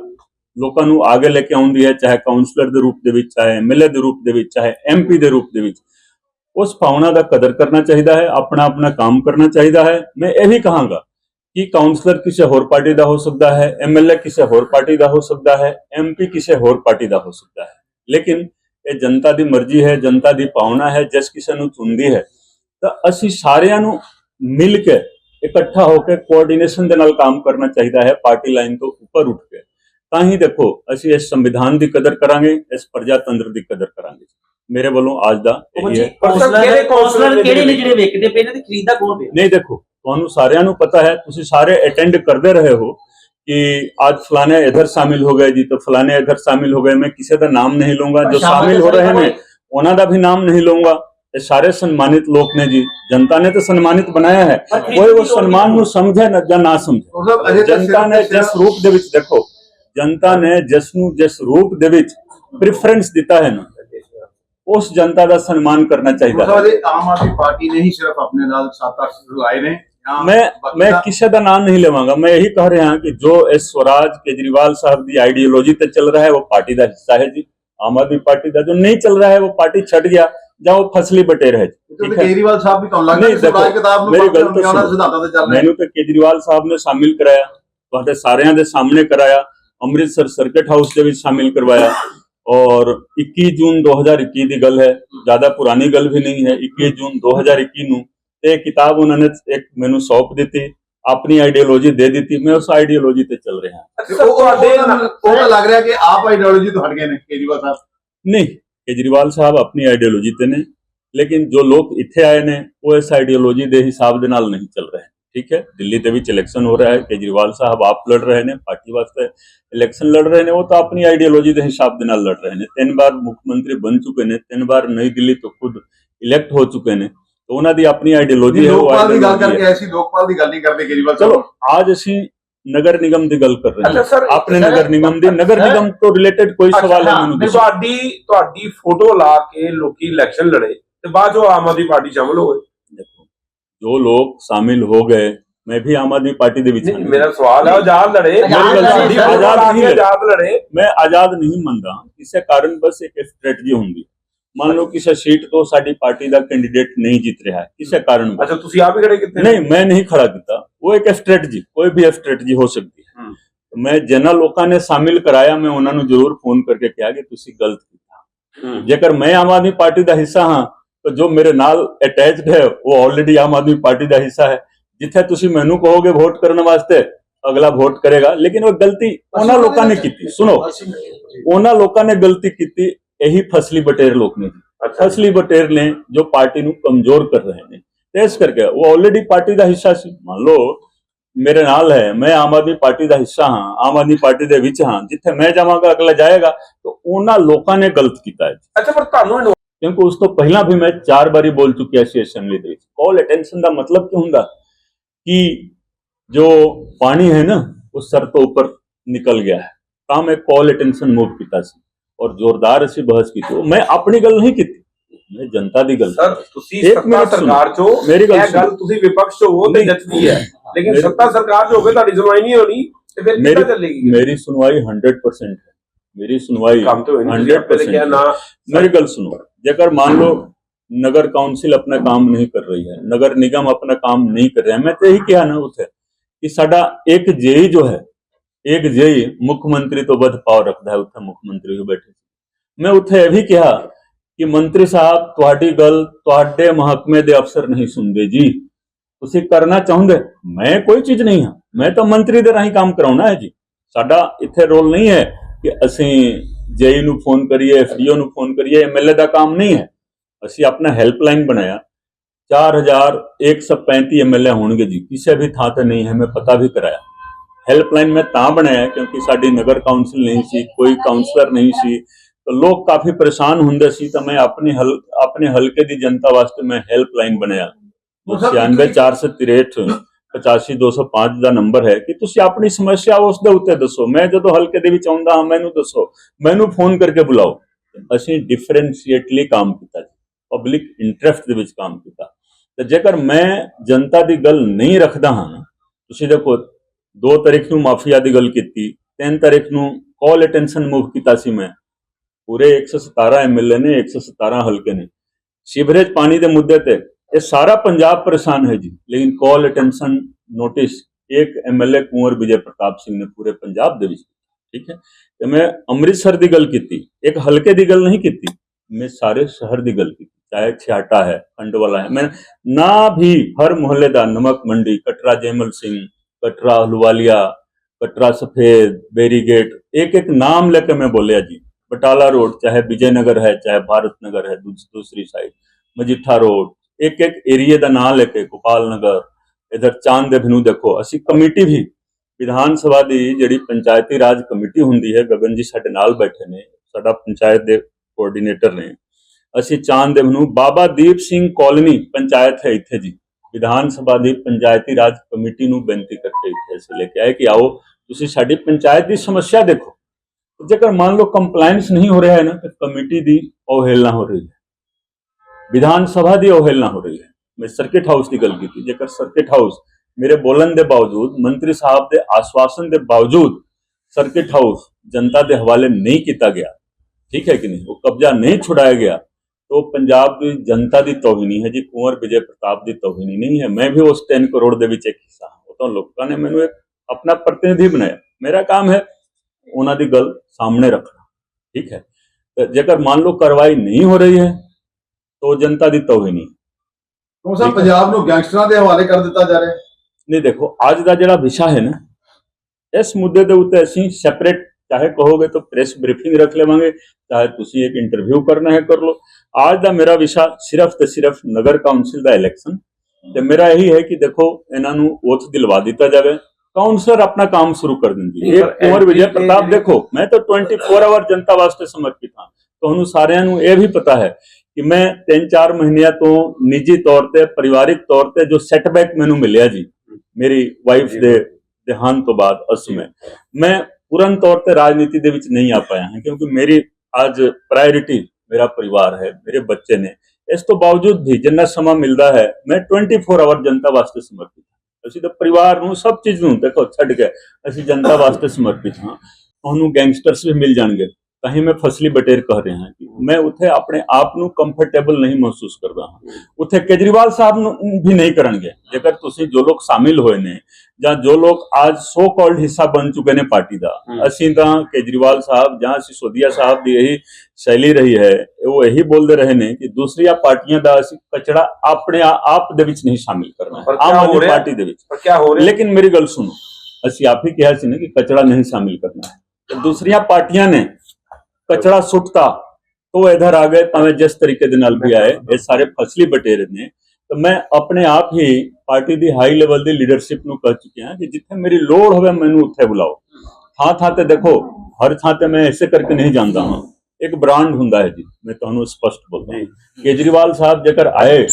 ਲੋਕਾਂ ਨੂੰ ਅੱਗੇ ਲੈ ਕੇ ਆਉਂਦੀ ਹੈ, ਚਾਹੇ ਕਾਉਂਸਲਰ ਦੇ ਰੂਪ ਦੇ ਵਿੱਚ, ਚਾਹੇ ਐਮਐਲਏ ਦੇ ਰੂਪ ਦੇ ਵਿੱਚ, ਚਾਹੇ ਐਮਪੀ ਦੇ ਰੂਪ ਦੇ ਵਿੱਚ, ਉਸ ਭਾਵਨਾ ਦਾ ਕਦਰ ਕਰਨਾ ਚਾਹੀਦਾ ਹੈ ਆਪਣਾ ਆਪਣਾ ਕੰਮ ਕਰਨਾ ਚਾਹੀਦਾ ਹੈ। ਮੈਂ ਇਹ ਵੀ ਕਹਾਂਗਾ ਕਿ ਕਾਉਂਸਲਰ ਕਿਸੇ ਹੋਰ ਪਾਰਟੀ ਦਾ ਹੋ ਸਕਦਾ ਹੈ? ਐਮਐਲਏ ਕਿਸੇ ਹੋਰ ਪਾਰਟੀ ਦਾ ਹੋ ਸਕਦਾ ਹੈ? ਐਮਪੀ ਕਿਸੇ ਹੋਰ ਪਾਰਟੀ ਦਾ ਹੋ ਸਕਦਾ ਹੈ? ਲੇਕਿਨ ਇਹ ਜਨਤਾ ਦੀ ਮਰਜ਼ੀ ਹੈ ਜਨਤਾ ਦੀ ਭਾਵਨਾ ਹੈ ਜਿਸ ਕਿਸੇ ਨੂੰ ਚੁਣਦੀ ਹੈ। ਤਾਂ ਅਸੀਂ ਸਾਰਿਆਂ ਨੂੰ ਮਿਲ ਕੇ ਇਕੱਠਾ ਹੋ ਕੇ ਕੋਆਰਡੀਨੇਸ਼ਨ ਦੇ ਨਾਲ ਕੰਮ ਕਰਨਾ ਚਾਹੀਦਾ ਹੈ ਪਾਰਟੀ ਲਾਈਨ ਤੋਂ ਉੱਪਰ ਉੱਠ ਕੇ। ਤਾਂ ਹੀ ਦੇਖੋ ਅਸੀਂ ਇਸ ਸੰਵਿਧਾਨ ਦੀ ਕਦਰ ਕਰਾਂਗੇ ਇਸ ਪ੍ਰਜਾਤੰਤਰ ਦੀ ਕਦਰ ਕਰਾਂਗੇ। ਮੇਰੇ ਵੱਲੋਂ ਅੱਜ ਦਾ ਇਹੀ ਹੈ। ਕੌਂਸਲਰ ਕਿਹੜੇ ਨੇ ਜਿਹੜੇ ਵੇਚਦੇ ਪਏ ਨੇ ਤੇ ਖਰੀਦਦਾ ਕੌਣ ਪਿਆ? ਨਹੀਂ ਦੇਖੋ ਤੁਹਾਨੂੰ ਸਾਰਿਆਂ ਨੂੰ ਪਤਾ ਹੈ ਤੁਸੀਂ ਸਾਰੇ ਅਟੈਂਡ ਕਰਦੇ ਰਹੇ ਹੋ कि आज फलाने इधर शामिल हो गए जी तो फलाने इधर शामिल हो गए मैं किसी का नाम नहीं लूंगा जो शामिल हो रहे हैं ਉਹਨਾਂ ਦਾ ਵੀ ਨਾਮ ਨਹੀਂ ਲਵਾਂਗਾ ਇਹ ਸਾਰੇ ਸਨਮਾਨਿਤ ਲੋਕ ਨੇ ਜੀ ਜਨਤਾ ਨੇ ਤਾਂ ਸਨਮਾਨਿਤ ਬਣਾਇਆ ਹੈ ਕੋਈ ਉਹ ਸਨਮਾਨ ਨੂੰ ਸਮਝੇ ਨਾ ਜਾਂ ਨਾ ਸਮਝੇ ਮਤਲਬ ਅਜੇ ਤੱਕ ਜਨਤਾ ਨੇ ਜਿਸ ਰੂਪ ਦੇ ਵਿੱਚ ਦੇਖੋ ਜਨਤਾ ਨੇ ਜਿਸ ਨੂੰ ਜਿਸ ਰੂਪ ਦੇ ਵਿੱਚ ਪ੍ਰੀਫਰੈਂਸ ਦਿੱਤਾ ਹੈ ਨਾ ਉਸ ਜਨਤਾ ਦਾ ਸਨਮਾਨ ਕਰਨਾ ਚਾਹੀਦਾ ਹੈ ਮਤਲਬ ਇਹ ਆਮ ਆਦਮੀ ਪਾਰਟੀ ਨੇ ਹੀ ਸਿਰਫ ਆਪਣੇ ਨਾਲ 7-8 ਲਾਏ ਨੇ ਜਾਂ ਮੈਂ ਮੈਂ ਕਿਸੇ ਦਾ ਨਾਮ ਨਹੀਂ ਲਵਾਂਗਾ। ਮੈਂ ਇਹੀ ਕਹਿ ਰਿਹਾ ਕਿ ਜੋ ਇਸ ਸਵਰਾਜ ਕੇਜਰੀਵਾਲ ਸਾਹਿਬ ਦੀ ਆਈਡੀਓਲੋਜੀ ਤੇ ਚੱਲ ਰਿਹਾ ਹੈ ਉਹ ਪਾਰਟੀ ਦਾ ਹਿੱਸਾ ਹੈ ਜੀ। ਆਮ ਆਦਮੀ ਪਾਰਟੀ ਦਾ ਜੋ ਨਹੀਂ ਚੱਲ ਰਿਹਾ ਹੈ ਉਹ ਪਾਰਟੀ ਛੱਡ ਗਿਆ ਜਾਂ ਉਹ ਫਸਲੀ ਬਟੇਰ ਹੈ ਜੀ। ਕੇਜਰੀਵਾਲ ਸਾਹਿਬ ਵੀ ਕੌਣ ਲੱਗਦਾ ਸਵਰਾਜ ਕਿਤਾਬ ਨੂੰ ਮੇਰੀ ਗੱਲ ਤਾਂ ਸਿਧਾਂਤਾਂ ਤੇ ਚੱਲ ਰਿਹਾ ਮੈਨੂੰ ਤਾਂ ਕੇਜਰੀਵਾਲ ਸਾਹਿਬ ਨੇ ਸ਼ਾਮਿਲ ਕਰਾਇਆ। ਤੁਹਾਡੇ ਸਾਰਿਆਂ ਦੇ ਸਾਹਮਣੇ ਕਰਾਇਆ। ਅੰਮ੍ਰਿਤਸਰ ਸਰਕਟ ਹਾਊਸ ਦੇ ਵਿੱਚ ਸ਼ਾਮਿਲ ਕਰਵਾਇਆ। ਔਰ 21 ਜੂਨ 2021 ਦੀ ਗੱਲ ਹੈ। ਜ਼ਿਆਦਾ ਪੁਰਾਣੀ ਗੱਲ ਵੀ ਨਹੀਂ ਹੈ। 21 ਜੂਨ 2021 ਨੂੰ ਤੇ ਇਹ ਕਿਤਾਬ ਉਹਨਾਂ ਨੇ ਇੱਕ ਮੈਨੂੰ ਸੌਂਪ ਦਿੱਤੀ ਆਪਣੀ ਆਈਡੀਓਲੋਜੀ ਦੇ ਦਿੱਤੀ ਮੈਂ ਉਸ ਆਈਡੀਓਲੋਜੀ ਤੇ ਚੱਲ ਰਿਹਾ। ਤੇ ਉਹ ਤੁਹਾਡੇ ਉਹ ਤਾਂ ਲੱਗ ਰਿਹਾ ਕਿ ਆਪ ਆਈਡੀਓਲੋਜੀ ਤੋਂ ਹਟ ਗਏ ਨੇ ਕੇਜਰੀਵਾਲ ਸਾਹਿਬ। ਨਹੀਂ ਕੇਜਰੀਵਾਲ ਸਾਹਿਬ ਆਪਣੀ ਆਈਡੀਓਲੋਜੀ ਤੇ ਨੇ ਲੇਕਿਨ ਜੋ ਲੋਕ ਇੱਥੇ ਆਏ ਨੇ ਉਹ ਇਸ ਆਈਡੀਓਲੋਜੀ ਦੇ ਹਿਸਾਬ ਦੇ ਨਾਲ ਨਹੀਂ ਚੱਲ ਰਹੇ। ਠੀਕ ਹੈ? ਦਿੱਲੀ ਦੇ ਵਿੱਚ ਇਲੈਕਸ਼ਨ ਹੋ ਰਿਹਾ ਹੈ ਕੇਜਰੀਵਾਲ ਸਾਹਿਬ ਆਪ ਲੜ ਰਹੇ ਨੇ ਪਾਰਟੀ ਵਾਸਤੇ ਇਲੈਕਸ਼ਨ ਲੜ ਰਹੇ ਨੇ ਉਹ ਤਾਂ ਆਪਣੀ ਆਈਡੀਓਲੋਜੀ ਦੇ ਹਿਸਾਬ ਦੇ ਨਾਲ ਲੜ ਰਹੇ ਨੇ। ਤਿੰਨ ਵਾਰ ਮੁੱਖ ਮੰਤਰੀ ਬਣ ਚੁੱਕੇ ਨੇ ਤਿੰਨ ਵਾਰ ਨਈ ਦਿੱਲੀ ਤੋਂ ਖੁਦ ਇਲੈਕਟ ਹੋ ਚੁੱਕੇ ਨੇ। ਤਾਂ ਉਹਨਾਂ ਦੀ ਆਪਣੀ ਆਈਡੀਓਲੋਜੀ ਹੈ ਲੋਕਪਾਲ ਦੀ ਗੱਲ ਕਰਕੇ ਐਸੀ ਲੋਕਪਾਲ ਦੀ ਗੱਲ ਨਹੀਂ ਕਰਦੇ ਕੇਜਰੀਵਾਲ ਚਲੋ ਅੱਜ ਅਸੀਂ ਨਗਰ ਨਿਗਮ ਦੀ ਗੱਲ ਕਰ ਰਹੇ ਹਾਂ। ਆਪਣੇ ਨਗਰ ਨਿਗਮ ਦੀ ਨਗਰ ਨਿਗਮ ਤੋਂ ਰਿਲੇਟਡ ਕੋਈ ਸਵਾਲ ਹੈ ਮੈਨੂੰ ਤੁਹਾਡੀ ਤੁਹਾਡੀ ਫੋਟੋ ਲਾ ਕੇ ਲੋਕੀ ਇਲੈਕਸ਼ਨ ਲੜੇ ਤੇ ਬਾਅਦ ਜੋ ਆਮ ਆਦਮੀ ਪਾਰਟੀ ਸ਼ਾਮਲ ਹੋ ਗਏ ਜੋ ਲੋਕ ਸ਼ਾਮਿਲ ਹੋ ਗਏ ਮੈਂ ਵੀ ਆਮ ਆਦਮੀ ਪਾਰਟੀ ਦੇ ਵਿੱਚ ਹਾਂ। ਮੇਰਾ ਸਵਾਲ ਹੈ ਆਜ਼ਾਦ ਲੜੇ। ਆਜ਼ਾਦ ਨਹੀਂ ਆਜ਼ਾਦ ਲੜੇ। ਮੈਂ ਆਜ਼ਾਦ ਨਹੀਂ ਮੰਨਦਾ। ਇਸੇ ਕਾਰਨ ਬਸ ਇੱਕ ਸਟ੍ਰੈਟਜੀ ਹੁੰਦੀ। ਹੈ ਮੰਨ ਲਓ ਕਿਸੇ ਸੀਟ ਤੋਂ ਸਾਡੀ ਪਾਰਟੀ ਦਾ ਕੈਂਡੀਡੇਟ ਨਹੀਂ ਜਿੱਤ ਰਿਹਾ ਹੈ ਕਿਸੇ ਕਾਰਨ ਅੱਛਾ ਤੁਸੀਂ ਆਪ ਹੀ ਖੜੇ ਕਿੱਥੇ ਨਹੀਂ ਮੈਂ ਨਹੀਂ ਖੜਾ ਕੀਤਾ। ਉਹ ਇੱਕ ਸਟ੍ਰੈਟਜੀ ਕੋਈ ਵੀ ਸਟ੍ਰੈਟਜੀ ਹੋ ਸਕਦੀ ਹੈ। ਮੈਂ ਜਿਨ੍ਹਾਂ ਲੋਕਾਂ ਨੇ ਸ਼ਾਮਿਲ ਕਰਾਇਆ ਮੈਂ ਉਹਨਾਂ ਨੂੰ ਜ਼ਰੂਰ ਫੋਨ ਕਰਕੇ ਕਿਹਾ ਕਿ ਤੁਸੀਂ ਗਲਤ ਕੀਤਾ। ਜੇਕਰ ਮੈਂ ਆਮ ਆਦਮੀ ਪਾਰਟੀ ਦਾ ਹਿੱਸਾ ਹਾਂ ਤਾਂ ਜੋ ਮੇਰੇ ਨਾਲ ਅਟੈਚਡ ਹੈ ਉਹ ਆਲਰੇਡੀ ਆਮ ਆਦਮੀ ਪਾਰਟੀ ਦਾ ਹਿੱਸਾ ਹੈ। ਜਿੱਥੇ ਤੁਸੀਂ ਮੈਨੂੰ ਕਹੋਗੇ ਵੋਟ ਕਰਨ ਵਾਸਤੇ ਅਗਲਾ ਵੋਟ ਕਰੇਗਾ। ਲੇਕਿਨ ਉਹ ਗਲਤੀ ਉਹਨਾਂ ਲੋਕਾਂ ਨੇ ਕੀਤੀ ਸੁਣੋ। ਉਹਨਾਂ ਲੋਕਾਂ ਨੇ ਗਲਤੀ ਕੀਤੀ ਇਹੀ ਫਸਲੀ ਬਟੇਰ ਲੋਕ ਨੇ ਫਸਲੀ ਬਟੇਰ ਨੇ ਜੋ ਪਾਰਟੀ ਨੂੰ ਕਮਜ਼ੋਰ ਕਰ ਰਹੇ ਨੇ। ਤੇ ਇਸ ਕਰਕੇ ਉਹ ਆਲਰੇਡੀ ਪਾਰਟੀ ਦਾ ਹਿੱਸਾ ਸੀ। ਮੰਨ ਲਓ ਮੇਰੇ ਨਾਲ ਹੈ ਮੈਂ ਆਮ ਆਦਮੀ ਪਾਰਟੀ ਦਾ ਹਿੱਸਾ ਹਾਂ ਆਮ ਆਦਮੀ ਪਾਰਟੀ ਦੇ ਵਿੱਚ ਹਾਂ ਜਿੱਥੇ ਮੈਂ ਜਾਵਾਂਗਾ ਅਗਲਾ ਜਾਏਗਾ ਤਾਂ ਉਹਨਾਂ ਲੋਕਾਂ ਨੇ ਗਲਤ ਕੀਤਾ ਹੈ ਅੱਛਾ ਪਰ ਤੁਹਾਨੂੰ ਕਿਉਂਕਿ ਉਸ ਤੋਂ ਪਹਿਲਾਂ ਵੀ ਮੈਂ ਚਾਰ ਵਾਰੀ ਬੋਲ ਚੁੱਕਿਆ ਸੀ ਅਸੈਂਬਲੀ ਦੇ ਵਿੱਚ। ਕਾਲ ਅਟੈਂਸ਼ਨ ਦਾ ਮਤਲਬ ਕੀ ਹੁੰਦਾ? ਕਿ ਜੋ ਪਾਣੀ ਹੈ ਨਾ ਉਹ ਸਰ ਤੋਂ ਉੱਪਰ ਨਿਕਲ ਗਿਆ ਹੈ। ਤਾਂ ਮੈਂ ਕਾਲ ਅਟੈਂਸ਼ਨ ਮੂਵ ਕੀਤਾ ਸੀ। ਔਰ ਜ਼ੋਰਦਾਰ ਅਸੀਂ ਬਹਿਸ ਕੀਤੀ ਉਹ ਮੈਂ ਆਪਣੀ ਗੱਲ ਨਹੀਂ ਕੀਤੀ ਮੈਂ ਜਨਤਾ ਦੀ ਗੱਲ ਸਰ ਤੁਸੀਂ ਇੱਕ ਸੱਤਾ ਮਿੰਟ ਸੁਣੋ। ਸਰਕਾਰ ਚੋਂ ਮੇਰੀ ਗੱਲ ਇਹ ਗੱਲ ਸੁਣੋ। ਤੁਸੀਂ ਵਿਪਕਸ਼ ਚੋਂ ਹੋ ਤੇ ਨਹੀਂ। ਜੱਜਦੀ ਹੈ ਲੇਕਿਨ ਮੇਰੀ- ਸੱਤਾ ਸਰਕਾਰ ਚ ਹੋ ਕੇ ਤੁਹਾਡੀ ਸੁਣਵਾਈ ਨਹੀਂ ਹੋਣੀ ਤੇ ਫਿਰ ਮੇਰੀ ਕਿੱਦਾਂ ਚੱਲੇਗੀ ਮੇਰੀ ਸੁਣਵਾਈ 100% ਹੈ ਮੇਰੀ ਸੁਣਵਾਈ ਕੰਮ ਤੇ ਹੋਈ ਨਹੀਂ ਤੁਸੀਂ ਆਪੇ ਤਾਂ ਕਿਹਾ 100% ਨਾ मेरी गल सुनो जेकर मान लो नगर काउंसिल अपना काम नहीं कर रही है नगर निगम अपना काम नहीं कर रहा है मैं तो यही किया ना उसे कि साडा एक जेई जो है एक जई, मुख्यमंत्री तो बद पाव रखता है, उत्थे मुख्यमंत्री भी बैठे मैं उत्थे यह भी कहा कि मंत्री साहब, तुहाडी गल तुहाडे महकमे दे अफसर नहीं सुनते जी। तुसी करना चाहते मैं कोई चीज़ नहीं हाँ। मैं तो मंत्री दे राही काम करा है जी। सा इत्थे रोल नहीं है कि असि जई न फ़ोन करिए एफ़ डी ओ नु फ़ोन करिए एमएलए का काम नहीं है। असि अपना हेल्पलाइन बनाया। चार हज़ार एक सौ पैंती एम एल ए होगा जी। किसी भी थां नहीं है, मैं पता भी कराया। ਹੈਲਪਲਾਈਨ ਮੈਂ ਤਾਂ ਬਣਾਇਆ ਕਿਉਂਕਿ ਸਾਡੀ ਨਗਰ ਕਾਉਂਸਲ ਨਹੀਂ ਸੀ ਕੋਈ ਕਾਉਂਸਲਰ ਨਹੀਂ ਸੀ। ਤਾਂ ਲੋਕ ਕਾਫੀ ਪਰੇਸ਼ਾਨ ਹੁੰਦੇ ਸੀ ਤਾਂ ਮੈਂ ਆਪਣੇ ਹਲ ਆਪਣੇ ਹਲਕੇ ਦੀ ਜਨਤਾ ਵਾਸਤੇ ਮੈਂ ਹੈਲਪਲਾਈਨ ਬਣਾਇਆ। 96463 85205 ਦਾ ਨੰਬਰ ਹੈ ਕਿ ਤੁਸੀਂ ਆਪਣੀ ਸਮੱਸਿਆ ਉਸ ਦੇ ਉੱਤੇ ਦੱਸੋ। ਮੈਂ ਜਦੋਂ ਹਲਕੇ ਦੇ ਵਿੱਚ ਆਉਂਦਾ ਹਾਂ ਮੈਨੂੰ ਦੱਸੋ। ਮੈਨੂੰ ਫੋਨ ਕਰਕੇ ਬੁਲਾਓ। ਅਸੀਂ ਡਿਫਰੈਂਸ਼ੀਏਟਲੀ ਕੰਮ ਕੀਤਾ ਜੀ। ਪਬਲਿਕ ਇੰਟਰਸਟ ਦੇ ਵਿੱਚ ਕੰਮ ਕੀਤਾ। ਤੇ ਜੇਕਰ ਮੈਂ ਜਨਤਾ ਦੀ ਗੱਲ ਨਹੀਂ ਰੱਖਦਾ ਹਾਂ ਤੁਸੀਂ ਦੇਖੋ 2 ਤਾਰੀਖ ਨੂੰ ਮਾਫੀਆ ਦੀ ਗੱਲ ਕੀਤੀ 3 ਤਾਰੀਖ ਨੂੰ ਕਾਲ ਅਟੈਂਸ਼ਨ ਮੂਵ ਕੀਤਾ ਸੀ ਮੈਂ। ਪੂਰੇ 117 ਐਮਐਲਏ ਨੇ 117 ਹਲਕੇ ਨੇ। ਸੀਵਰੇਜ ਪਾਣੀ ਦੇ ਮੁੱਦੇ ਤੇ ਇਹ ਸਾਰਾ ਪੰਜਾਬ ਪਰੇਸ਼ਾਨ ਹੈ ਜੀ। ਲੇਕਿਨ ਕਾਲ ਅਟੈਂਸ਼ਨ ਨੋਟਿਸ ਇੱਕ ਐਮਐਲਏ ਕੁੰਵਰ ਵਿਜੇ ਪ੍ਰਤਾਪ ਸਿੰਘ ਨੇ ਪੂਰੇ ਪੰਜਾਬ ਦੇ ਵਿੱਚ ਠੀਕ ਹੈ? ਤੇ ਮੈਂ ਅੰਮ੍ਰਿਤਸਰ ਦੀ ਗੱਲ ਕੀਤੀ, ਇੱਕ ਹਲਕੇ ਦੀ ਗੱਲ ਨਹੀਂ ਕੀਤੀ, ਮੈਂ ਸਾਰੇ ਸ਼ਹਿਰ ਦੀ ਗੱਲ ਕੀਤੀ, ਚਾਹੇ ਛਿਆਟਾ ਹੈ, ਖੰਡਵਾਲਾ ਹੈ। ਮੈਂ ਨਾ ਵੀ ਹਰ ਮੁਹੱਲੇ ਦਾ ਨਮਕ ਮੰਡੀ, ਕਟਰਾ ਜੈਮਲ ਸਿੰਘ ਕਟਰਾ ਹਲਵਾਲੀਆ कटरा सफेद बैरीगेट एक एक नाम लेकर मैं बोलिया जी बटाला रोड चाहे विजयनगर है चाहे भारत नगर है दूस- दूसरी साइड मजिठा रोड एक एक एरिए का नाम लेके गोपाल नगर इधर ਚਾਂਦ ਐਵਨਿਊ ਦੇਖੋ ਅਸੀਂ ਕਮੇਟੀ ਵੀ ਵਿਧਾਨ ਸਭਾ ਦੀ ਜਿਹੜੀ ਪੰਚਾਇਤੀ ਰਾਜ ਕਮੇਟੀ ਹੁੰਦੀ ਹੈ ਗਗਨ ਜੀ ਸਾਡੇ ਨਾਲ ਬੈਠੇ ਨੇ ਸਾਡਾ ਪੰਚਾਇਤ ਦੇ ਕੋਆਰਡੀਨੇਟਰ ਨੇ ਅਸੀਂ ਚਾਂਦ ਐਵਨਿਊ ਬਾਬਾ ਦੀਪ ਸਿੰਘ ਕਾਲੋਨੀ ਪੰਚਾਇਤ ਹੈ ਇੱਥੇ ਜੀ ਵਿਧਾਨ ਸਭਾ ਦੀ ਪੰਚਾਇਤੀ ਰਾਜ ਕਮੇਟੀ ਨੂੰ ਬੇਨਤੀ ਕਰਕੇ ਇੱਥੇ ਅਸੀਂ ਲੈ ਕੇ ਆਏ ਕਿ ਆਓ, ਤੁਸੀਂ ਸਾਡੀ ਪੰਚਾਇਤ ਦੀ ਸਮੱਸਿਆ ਦੇਖੋ। ਜੇਕਰ ਮੰਨ ਲਓ ਕੰਪਲਾਈਂਸ ਨਹੀਂ ਹੋ ਰਿਹਾ ਹੈ ਨਾ, ਤਾਂ ਕਮੇਟੀ ਦੀ ਅਵਹੇਲਨਾ ਹੋ ਰਹੀ ਹੈ। ਵਿਧਾਨ ਸਭਾ ਦੀ ਅਵਹੇਲਨਾ ਹੋ ਰਹੀ ਹੈ। ਮੈਂ ਸਰਕਿਟ ਹਾਊਸ ਦੀ ਗੱਲ ਕੀਤੀ। ਜੇਕਰ ਸਰਕਿਟ ਹਾਊਸ ਮੇਰੇ ਬੋਲਣ ਦੇ ਬਾਵਜੂਦ, ਮੰਤਰੀ ਸਾਹਿਬ ਦੇ ਆਸ਼ਵਾਸਨ ਦੇ ਬਾਵਜੂਦ ਸਰਕਿਟ ਹਾਊਸ ਜਨਤਾ ਦੇ ਹਵਾਲੇ ਨਹੀਂ ਕੀਤਾ ਗਿਆ, ਠੀਕ ਹੈ ਕਿ ਨਹੀਂ? ਉਹ ਕਬਜ਼ਾ ਨਹੀਂ ਛੁਡਾਇਆ ਗਿਆ तो पंजाब की जनता ਦੀ ਤੋਹੀਨੀ ਹੈ ਜੀ ਕੁੰਵਰ ਵਿਜੇ ਪ੍ਰਤਾਪ ਦੀ ਤੋਹੀਨੀ ਨਹੀਂ ਹੈ ਮੈਂ ਵੀ ਉਸ 10 ਕਰੋੜ ਦੇ ਵਿੱਚ ਇੱਕ ਹਿੱਸਾ ਹਾਂ ਉਹ ਤਾਂ ਲੋਕਾਂ ਨੇ ਮੈਨੂੰ ਇੱਕ ਆਪਣਾ ਪ੍ਰਤੀਨਿਧੀ ਬਣਾਇਆ ਮੇਰਾ ਕੰਮ ਹੈ ਉਹਨਾਂ ਦੀ ਗੱਲ ਸਾਹਮਣੇ ਰੱਖਣਾ ਠੀਕ ਹੈ ਤੇ ਜੇਕਰ ਮੰਨ ਲਓ ਕਾਰਵਾਈ ਨਹੀਂ ਹੋ ਰਹੀ ਹੈ तो जनता ਦੀ ਤੋਹੀਨੀ ਕੌਣ ਸਾਹਿਬ ਪੰਜਾਬ ਨੂੰ ਗੈਂਗਸਟਰਾਂ ਦੇ ਹਵਾਲੇ ਕਰ ਦਿੱਤਾ ਜਾ ਰਿਹਾ ਹੈ ਨਹੀਂ ਦੇਖੋ ਅੱਜ ਦਾ ਜਿਹੜਾ ਵਿਸ਼ਾ ਹੈ ਨਾ ਇਸ ਮੁੱਦੇ ਦੇ ਉੱਤੇ ਅਸੀਂ ਸੈਪਰੇਟ ਚਾਹੇ ਕਹੋਗੇ ਤਾਂ ਪ੍ਰੈਸ ਬਰੀਫਿੰਗ ਰੱਖ ਲਵਾਂਗੇ ਚਾਹੇ ਤੁਸੀਂ ਇੱਕ ਇੰਟਰਵਿਊ ਕਰਨਾ ਹੈ ਕਰ ਲਓ। ਅੱਜ ਦਾ ਮੇਰਾ ਵਿਸ਼ਾ ਸਿਰਫ ਤੇ ਸਿਰਫ ਨਗਰ ਕਾਉਂਸਲ ਦਾ ਇਲੈਕਸ਼ਨ ਤੇ ਮੇਰਾ ਇਹੀ ਹੈ ਕਿ ਦੇਖੋ ਇਹਨਾਂ ਨੂੰ ਓਥ ਦਿਲਵਾ ਦਿੱਤਾ ਜਾਵੇ। ਕਾਉਂਸਲਰ ਆਪਣਾ ਕੰਮ ਸ਼ੁਰੂ ਕਰ ਦਿੰਦੀ ਇਹ ਕੁੰਵਰ ਵਿਜੇ ਪ੍ਰਤਾਪ ਦੇਖੋ ਮੈਂ ਤਾਂ 24 ਆਵਰ ਜਨਤਾ ਵਾਸਤੇ ਸਮਰਪਿਤ ਹਾਂ। ਤੁਹਾਨੂੰ ਸਾਰਿਆਂ ਨੂੰ ਇਹ ਵੀ ਪਤਾ ਹੈ ਕਿ ਮੈਂ 3-4 ਮਹੀਨਿਆਂ ਤੋਂ ਨਿੱਜੀ ਤੌਰ ਤੇ ਪਰਿਵਾਰਿਕ ਤੌਰ ਤੇ ਜੋ ਸੈਟਬੈਕ ਮੈਨੂੰ ਮਿਲਿਆ ਜੀ ਮੇਰੀ ਵਾਈਫ ਦੇ ਦੇਹਾਂਤ ਤੋਂ ਬਾਅਦ ਅਸਮੇ ਮੈਂ ਪੂਰਨ ਤੌਰ ਤੇ ਰਾਜਨੀਤੀ ਦੇ ਵਿੱਚ ਨਹੀਂ ਆ ਪਾਇਆ ਹਾਂ, ਕਿਉਂਕਿ ਮੇਰੀ ਅੱਜ ਪ੍ਰਾਇੋਰਿਟੀ ਮੇਰਾ ਪਰਿਵਾਰ ਹੈ, ਮੇਰੇ ਬੱਚੇ ਨੇ। ਇਸ ਤੋਂ ਬਾਵਜੂਦ ਵੀ ਜਿੰਨਾ ਸਮਾਂ ਮਿਲਦਾ ਹੈ, ਮੈਂ 24 ਆਵਰ ਜਨਤਾ ਵਾਸਤੇ ਸਮਰਪਿਤ ਹਾਂ। ਅਸੀਂ ਤਾਂ ਪਰਿਵਾਰ ਨੂੰ ਸਭ ਚੀਜ਼ ਨੂੰ ਦੇਖੋ, ਛੱਡ ਕੇ ਅਸੀਂ ਜਨਤਾ ਵਾਸਤੇ ਸਮਰਪਿਤ ਹਾਂ। ਉਹਨੂੰ ਗੈਂਗਸਟਰਸ ਵੀ ਮਿਲ ਜਾਣਗੇ। ਤਾਂ ਹੀ ਮੈਂ ਫਸਲੀ ਬਟੇਰ ਕਹਿ ਰਿਹਾ ਹਾਂ ਕਿ ਮੈਂ ਉੱਥੇ ਆਪਣੇ ਆਪ ਨੂੰ ਕੰਫਰਟੇਬਲ ਨਹੀਂ ਮਹਿਸੂਸ ਕਰਦਾ ਹਾਂ। ਉੱਥੇ ਕੇਜਰੀਵਾਲ ਸਾਹਿਬ ਨੂੰ ਵੀ ਨਹੀਂ ਕਰਨਗੇ। ਜੇਕਰ ਤੁਸੀਂ ਜੋ ਲੋਕ ਸ਼ਾਮਿਲ ਹੋਏ ਨੇ ਜਾਂ ਜੋ ਲੋਕ ਅੱਜ ਸੋ ਕਾਲਡ ਹਿੱਸਾ ਬਣ ਚੁੱਕੇ ਨੇ ਪਾਰਟੀ ਦਾ ਅਸੀਂ ਤਾਂ ਕੇਜਰੀਵਾਲ ਸਾਹਿਬ ਜਾਂ ਸਿਸੋਦੀਆ ਸਾਹਿਬ ਦੀ ਇਹੀ ਸ਼ੈਲੀ ਰਹੀ ਹੈ ਉਹ ਇਹੀ ਬੋਲਦੇ ਰਹੇ ਨੇ ਕਿ ਦੂਸਰੀਆਂ ਪਾਰਟੀਆਂ ਦਾ ਅਸੀਂ ਕਚੜਾ ਆਪਣੇ ਆਪ ਦੇ ਵਿੱਚ ਨਹੀਂ ਸ਼ਾਮਿਲ ਕਰਨਾ ਹੈ। ਆਮ ਆਦਮੀ? ਪਾਰਟੀ ਦੇ ਵਿੱਚ। ਪਰ ਕੀ ਹੋ ਰਿਹਾ? ਲੇਕਿਨ ਮੇਰੀ ਗੱਲ ਸੁਣੋ ਅਸੀਂ ਆਪ ਹੀ ਕਿਹਾ ਸੀ ਨਾ ਕਿ ਕਚੜਾ ਨਹੀਂ ਸ਼ਾਮਿਲ ਕਰਨਾ ਹੈ। ਦੂਸਰੀਆਂ ਪਾਰਟੀਆਂ ਨੇ ਕਚੜਾ ਸੁੱਟਤਾ ਉਹ ਇਧਰ ਆ ਗਏ, ਭਾਵੇਂ ਜਿਸ ਤਰੀਕੇ ਦੇ ਨਾਲ ਵੀ ਆਏ, ਇਹ ਸਾਰੇ ਫਸਲੀ ਬਟੇਰੇ ਨੇ। ਤਾਂ ਮੈਂ ਆਪਣੇ ਆਪ ਹੀ ਪਾਰਟੀ ਦੀ ਹਾਈ ਲੈਵਲ ਦੀ ਲੀਡਰਸ਼ਿਪ ਨੂੰ ਕਹਿ ਚੁੱਕਿਆ ਕਿ ਜਿੱਥੇ ਮੇਰੀ ਲੋੜ ਹੋਵੇ ਮੈਨੂੰ ਉੱਥੇ ਬੁਲਾਓ। ਥਾਂ ਥਾਂ ਤੇ ਦੇਖੋ, ਹਰ ਥਾਂ ਤੇ ਮੈਂ ਇਸੇ ਕਰਕੇ ਨਹੀਂ ਜਾਂਦਾ ਹਾਂ। ਇੱਕ ਬ੍ਰਾਂਡ ਹੁੰਦਾ ਹੈ ਜੀ, ਮੈਂ ਤੁਹਾਨੂੰ ਸਪਸ਼ਟ ਬੋਲਦਾ ਹਾਂ। ਕੇਜਰੀਵਾਲ ਸਾਹਿਬ ਜੇਕਰ ਆਏ